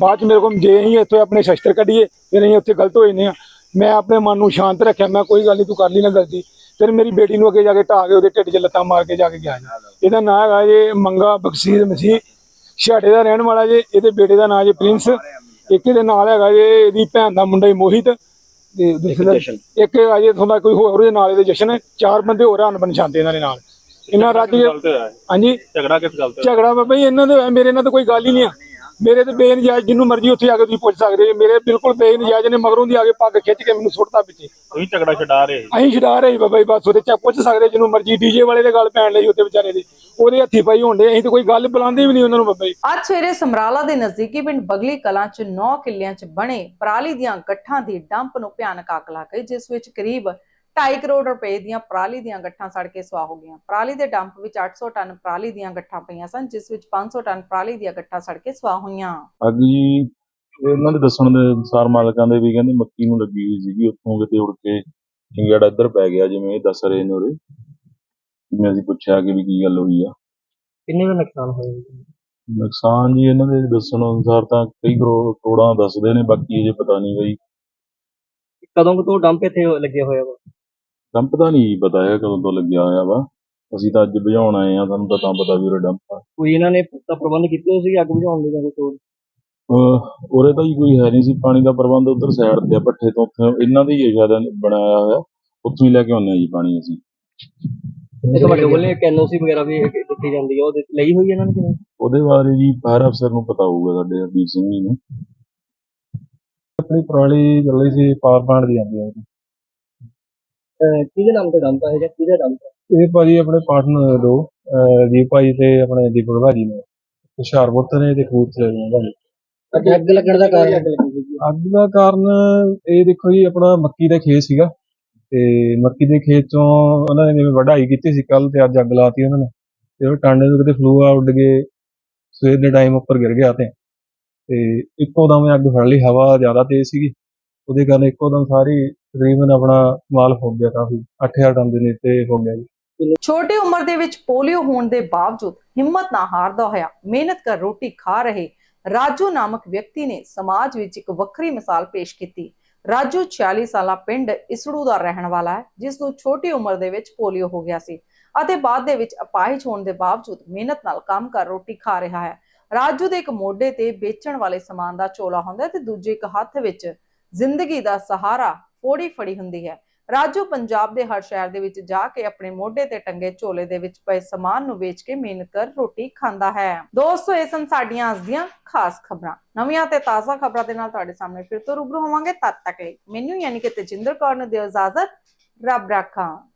ਬਾਅਦ ਚ ਮੇਰੇ ਕੋਲ ਜੇ ਅਸੀਂ ਇੱਥੇ ਆਪਣੇ ਸ਼ਸਤਰ ਕੱਢੀਏ ਫਿਰ ਅਸੀਂ ਉੱਥੇ ਗਲਤ ਹੋ ਜਾਂਦੇ ਆ। ਮੈਂ ਆਪਣੇ ਮਨ ਨੂੰ ਸ਼ਾਂਤ ਰੱਖਿਆ, ਮੈਂ ਕੋਈ ਗੱਲ ਨਹੀਂ ਤੂੰ ਕਰ ਲਈ ਨਾ ਗਲਤੀ। ਫਿਰ ਮੇਰੀ ਬੇਟੀ ਨੂੰ ਅੱਗੇ ਜਾ ਕੇ ਢਾਹ ਕੇ ਉਹਦੇ ਢਿੱਡ 'ਚ ਲੱਤਾਂ ਮਾਰ ਕੇ ਜਾ ਕੇ ਗਿਆ ਇਹਦਾ ਨਾਂ ਹੈਗਾ ਜੇ ਮੰਗਾ ਬਖਸ਼ੀਰ ਮਸੀਹ ਛਾੜੇ ਦਾ ਰਹਿਣ ਵਾਲਾ ਜੇ, ਇਹਦੇ ਬੇਟੇ ਦਾ ਨਾਂ ਜੇ ਪ੍ਰਿੰਸ, ਇੱਕ ਇਹਦੇ ਨਾਲ ਹੈਗਾ ਜੇ ਇਹਦੀ ਭੈਣ ਦਾ ਮੁੰਡਾ ਹੀ ਮੋਹਿਤ। ਤੇ ਦੂਸਰਾ ਇੱਕ ਹੈਗਾ ਜੇ ਤੁਹਾਡਾ ਕੋਈ ਹੋਰ ਉਹਦੇ ਨਾਲ ਇਹਦੇ ਜਸ਼ਨ ਚਾਰ ਬੰਦੇ ਹੋਰ ਹਨ ਪਛਾਣਦੇ ਇਹਨਾਂ ਦੇ ਨਾਲ। ਇਹਨਾਂ ਰੱਜ ਹਾਂਜੀ। ਝਗੜਾ ਕਿਸ ਗੱਲ ਤੇ ਝਗੜਾ ਬਾਬਾ ਜੀ ਇਹਨਾਂ ਦੇ ਮੇਰੇ ਨਾਲ ਤਾਂ ਕੋਈ ਗੱਲ ਹੀ ਨਹੀਂ ਆ। ਮੇਰੇ ਤੇ ਬੇਨਜਾਇਜ਼ ਜਿੰਨੂੰ ਮਰਜ਼ੀ ਉੱਥੇ ਆ ਕੇ ਤੁਸੀਂ ਪੁੱਛ ਸਕਦੇ ਜੇ। ਮੇਰੇ ਬਿਲਕੁਲ ਬੇਨਜਾਇਜ਼ ਨੇ ਮਗਰੋਂ ਦੀ ਆ ਕੇ ਪੱਗ ਖਿੱਚ ਕੇ ਮੈਨੂੰ ਸੁੱਟਤਾ ਪਿੱਛੇ। ਤੁਸੀਂ ਝਗੜਾ ਛਡਾ ਰਹੇ ਅਸੀਂ ਛਡਾ ਰਹੇ ਬਾਬਾ ਜੀ ਬਸ ਉਹਦੇ ਚ ਪੁੱਛ ਸਕਦੇ ਜਿਹਨੂੰ ਮਰਜ਼ੀ। ਡੀਜੇ ਵਾਲੇ ਦੇ ਗੱਲ ਪੈਣ ਲਈ ਉੱਤੇ ਵਿਚਾਰੇ ਦੇ। ਉਹਦੇ ਹੱਥੀ ਪਾਈ ਹੁੰਦੇ ਅਸੀਂ ਤਾਂ ਕੋਈ ਗੱਲ ਬੁਲਾਉਂਦੇ ਵੀ ਨਹੀਂ ਉਹਨਾਂ ਨੂੰ ਬਾਬਾ ਜੀ। ਅੱਜ ਸਵੇਰੇ ਸਮਰਾਲਾ ਦੇ ਨਜ਼ਦੀਕੀ ਪਿੰਡ ਬਗਲੀ ਕਲਾਂ 'ਚ 9 ਕਿੱਲਿਆਂ 'ਚ ਬਣੇ ਪਰਾਲੀ ਦੀਆਂ ਗੱਠਾਂ ਦੀ ਡੰਪ ਨੂੰ ਭਿਆਨਕ ਅੱਗ ਲੱਗ ਗਈ ਜਿਸ ਵਿੱਚ ਕਰੀਬ 2.5 ਕਰੋੜ ਰੁਪਏ ਦੀਆਂ ਪਰਾਲੀ ਦੀਆਂ ਗੱਠਾਂ ਸੜ ਕੇ ਸੁਆਹ ਹੋ ਗਈਆਂ। ਪਰਾਲੀ ਦੇ ਡੰਪ ਵਿੱਚ 800 ਟਨ ਪਰਾਲੀ ਦੀਆਂ ਗੱਠਾਂ ਪਈਆਂ ਸਨ ਜਿਸ ਵਿੱਚ 500 ਟਨ ਪਰਾਲੀ ਦੀਆਂ ਗੱਠਾਂ ਸੜ ਕੇ ਸੁਆਹ ਹੋਈਆਂ। ਅੱਗ ਜੀ ਇਹਨਾਂ ਦੇ ਦੱਸਣ ਦੇ ਅਨੁਸਾਰ ਮਾਲਕਾਂ ਦੇ ਵੀ ਕਹਿੰਦੇ ਮੱਕੀ ਨੂੰ ਲੱਗੀ ਹੋਈ ਸੀਗੀ ਉੱਥੋਂ ਕਿਤੇ ਉੜ ਕੇ ਚਿੰਗੜਾ ਇੱਧਰ ਪੈ ਗਿਆ ਜਿਵੇਂ ਇਹ ਦੱਸ ਰਹੇ ਨੇ ਉਰੇ। ਜਿਵੇਂ ਅਸੀਂ ਪੁੱਛਿਆ ਕਿ ਵੀ ਕੀ ਗੱਲ ਹੋਈ ਆ। ਕਿੰਨੇ ਦਾ ਨੁਕਸਾਨ ਹੋਇਆ ਨੁਕਸਾਨ ਜੀ ਇਹਨਾਂ ਦੇ ਦੱਸਣ ਅਨੁਸਾਰ ਤਾਂ ਕਈ ਕਰੋ- ਕਰੋੜਾਂ ਦੱਸਦੇ ਨੇ ਬਾਕੀ ਅਜੇ ਪਤਾ ਨਹੀਂ ਬਈ। ਕਦੋਂ ਕੁ ਤੋਂ ਡੰਪ ਇੱਥੇ ਲੱਗੇ ਹੋਇਆ ਵਾ ਡੰਪ ਦਾ ਨਹੀਂ ਪਤਾ ਹੈ ਕਦੋਂ ਤੋਂ ਲੱਗਿਆ ਹੋਇਆ ਵਾ। ਅਸੀਂ ਤਾਂ ਅੱਜ ਬੁਝਾਉਣ ਆਏ ਆ ਸਾਨੂੰ ਤਾਂ ਤਾਂ ਪਤਾ ਵੀ ਉਰੇ ਡੰਪ ਆ। ਕੋਈ ਇਹਨਾਂ ਨੇ ਪੁਖਤਾ ਪ੍ਰਬੰਧ ਕੀਤੇ ਸੀ ਅੱਗ ਬੁਝਾਉਣ ਦੇ ਜਾਂ ਕੋਈ ਹੋਰ? ਅਹ ਉਰੇ ਤਾਂ ਜੀ ਕੋਈ ਹੈ ਨਹੀਂ ਸੀ ਪਾਣੀ ਦਾ ਪ੍ਰਬੰਧ ਉਧਰ ਸਾਈਡ ਤੇ ਆ ਭੱਠੇ ਤੋਂ ਉੱਥੇ ਇਹਨਾਂ ਦੀ ਹੀ ਸ਼ਾਇਦ ਬਣਾਇਆ ਹੋਇਆ। ਉੱਥੋਂ ਹੀ ਲੈ ਕੇ ਆਉਂਦੇ ਆ ਜੀ ਪਾਣੀ ਅਸੀਂ। ਇਹ ਤੁਹਾਡੇ ਕੋਲੇ ਕੈਨੋਸੀ ਵਗੈਰਾ ਵੀ ਦਿੱਤੀ ਜਾਂਦੀ ਹੈ ਉਹ ਦਿੱਤ- ਲਈ ਹੋਈ ਇਹਨਾਂ ਨੇ ਕਿਵੇਂ? ਉਹਦੇ ਬਾਰੇ ਜੀ ਫਾਇਰ ਅਫਸਰ ਨੂੰ ਪਤਾ ਹੋਊਗਾ ਸਾਡੇ ਹਰਦੀਪ ਸਿੰਘ ਜੀ ਨੂੰ। ਆਪਣੀ ਪਰਾਲੀ ਚੱਲੀ ਸੀ ਪਾਵਰ ਪਲਾਂਟ ਦੀ ਆਉਂਦੀ ਆ ਉਹਦੀ। ਅਹ ਕਿਹਦੇ ਨਾਮ ਤੇ ਡੰਪ ਹੈ ਜਾਂ ਕਿਹਦਾ ਡੰਪ ਇਹ ਭਾਜੀ ਆਪਣੇ ਪਾਰਟਨਰ ਦੋ ਦੀਪ ਭਾਜੀ ਤੇ ਆਪਣੇ ਦੀਪਕ ਭਾਜੀ ਨੇ। ਹੁਸ਼ਿਆਰਪੁਰ ਨੇ ਤੇ ਦੇ ਨੇ ਭਾਜੀ। ਅੱਗ ਅੱਗ ਲੱਗਣ ਦਾ ਕਾਰਨ ਅੱਗ ਲੱਗੀ ਸੀ ਅੱਗ ਦਾ ਕਾਰਨ ਇਹ ਦੇਖੋ ਜੀ ਆਪਣਾ ਮੱਕੀ ਦਾ ਖੇਤ ਸੀਗਾ। ਤੇ ਮੱਕੀ ਦੇ ਖੇਤ ਚੋਂ ਉਹਨਾਂ ਨੇ ਜਿਵੇਂ ਵਢਾਈ ਕੀਤੀ ਸੀ ਕੱਲ ਤੇ ਅੱਜ ਅੱਗ ਲਾਤੀ ਉਹਨਾਂ ਨੇ। ਤੇ ਉਹ ਟਾਂਡੇ ਤੋਂ ਕਿਤੇ ਫਲੂਆ ਉੱਡ ਕੇ ਸਵੇਰ ਦੇ ਟਾਈਮ ਉੱਪਰ ਗਿਰ ਗਿਆ ਤੇ। ਤੇ ਇੱਕੋ ਦਮ ਅੱਗ ਫੜ ਲਈ ਹਵਾ ਜ਼ਿਆਦਾ ਤੇਜ਼ ਸੀਗੀ। ਉਹਦੇ ਕਾਰਨ ਇੱਕੋ ਸਾਰੀ ਤਕਰੀਬਨ ਆਪਣਾ ਮਾਲ ਫੁੱਕ ਗਿਆ ਕਾਫੀ 8000 ਟਨ ਦੇ ਨੇੜੇ ਹੋ ਗਿਆ ਜੀ। ਛੋਟੀ ਉਮਰ ਦੇ ਵਿੱਚ ਪੋਲੀਓ ਹੋਣ ਦੇ ਬਾਵਜੂਦ ਹਿੰਮਤ ਨਾ ਹਾਰਦਾ ਹੋਇਆ, ਮਿਹਨਤ ਕਰ ਰੋਟੀ ਖਾ ਰਹੇ ਰਾਜੂ ਨਾਮਕ ਵਿਅਕਤੀ ਨੇ ਸਮਾਜ ਵਿੱਚ ਇੱਕ ਵੱਖਰੀ ਮਿਸਾਲ ਪੇਸ਼ ਕੀਤੀ। ਰਾਜੂ 46 ਸਾਲਾ ਪਿੰਡ ਇਸੜੂ ਦਾ ਰਹਿਣ ਵਾਲਾ ਹੈ, ਜਿਸ ਨੂੰ ਛੋਟੀ ਉਮਰ ਦੇ ਵਿੱਚ ਪੋਲੀਓ ਹੋ ਗਿਆ ਸੀ ਅਤੇ ਬਾਅਦ ਦੇ ਵਿੱਚ ਅਪਾਹਿਜ ਹੋਣ ਦੇ ਬਾਵਜੂਦ ਮਿਹਨਤ ਨਾਲ ਕੰਮ ਕਰ ਰੋਟੀ ਖਾ ਰਿਹਾ ਹੈ। ਰਾਜੂ ਦੇ ਇੱਕ ਮੋਢੇ ਤੇ ਵੇਚਣ ਵਾਲੇ ਸਮਾਨ ਦਾ ਚੋਲਾ ਹੁੰਦਾ ਹੈ ਤੇ ਦੂਜੇ ਇੱਕ ਹੱਥ ਵਿੱਚ ਜ਼ਿੰਦਗੀ ਦਾ ਸਹਾਰਾ ਫੋੜੀ ਫੜੀ ਹੁੰਦੀ ਹੈ। ਰਾਜੂ ਪੰਜਾਬ ਦੇ ਹਰ ਸ਼ਹਿਰ ਦੇ ਵਿੱਚ ਜਾ ਕੇ ਆਪਣੇ ਮੋਢੇ ਤੇ ਟੰਗੇ ਝੋਲੇ ਦੇ ਵਿੱਚ ਪਏ ਸਮਾਨ ਨੂੰ ਵੇਚ ਕੇ ਮਿਹਨਤ ਕਰ ਰੋਟੀ ਖਾਂਦਾ ਹੈ। ਦੋਸਤੋ, ਇਹ ਸਨ ਸਾਡੀਆਂ ਅੱਜ ਦੀਆਂ ਖਾਸ ਖਬਰਾਂ। ਨਵੀਆਂ ਤੇ ਤਾਜ਼ਾ ਖਬਰਾਂ ਦੇ ਨਾਲ ਤੁਹਾਡੇ ਸਾਹਮਣੇ ਫਿਰ ਤੋਂ ਰੂਬਰੂ ਹੋਵਾਂਗੇ। ਤਦ ਤੱਕ ਲਈ ਮੈਨੂੰ ਯਾਨੀ ਕਿ ਤੇਜਿੰਦਰ ਕੌਰ ਨੂੰ ਦਿਓ ਇਜਾਜ਼ਤ। ਰੱਬ ਰਾਖਾ।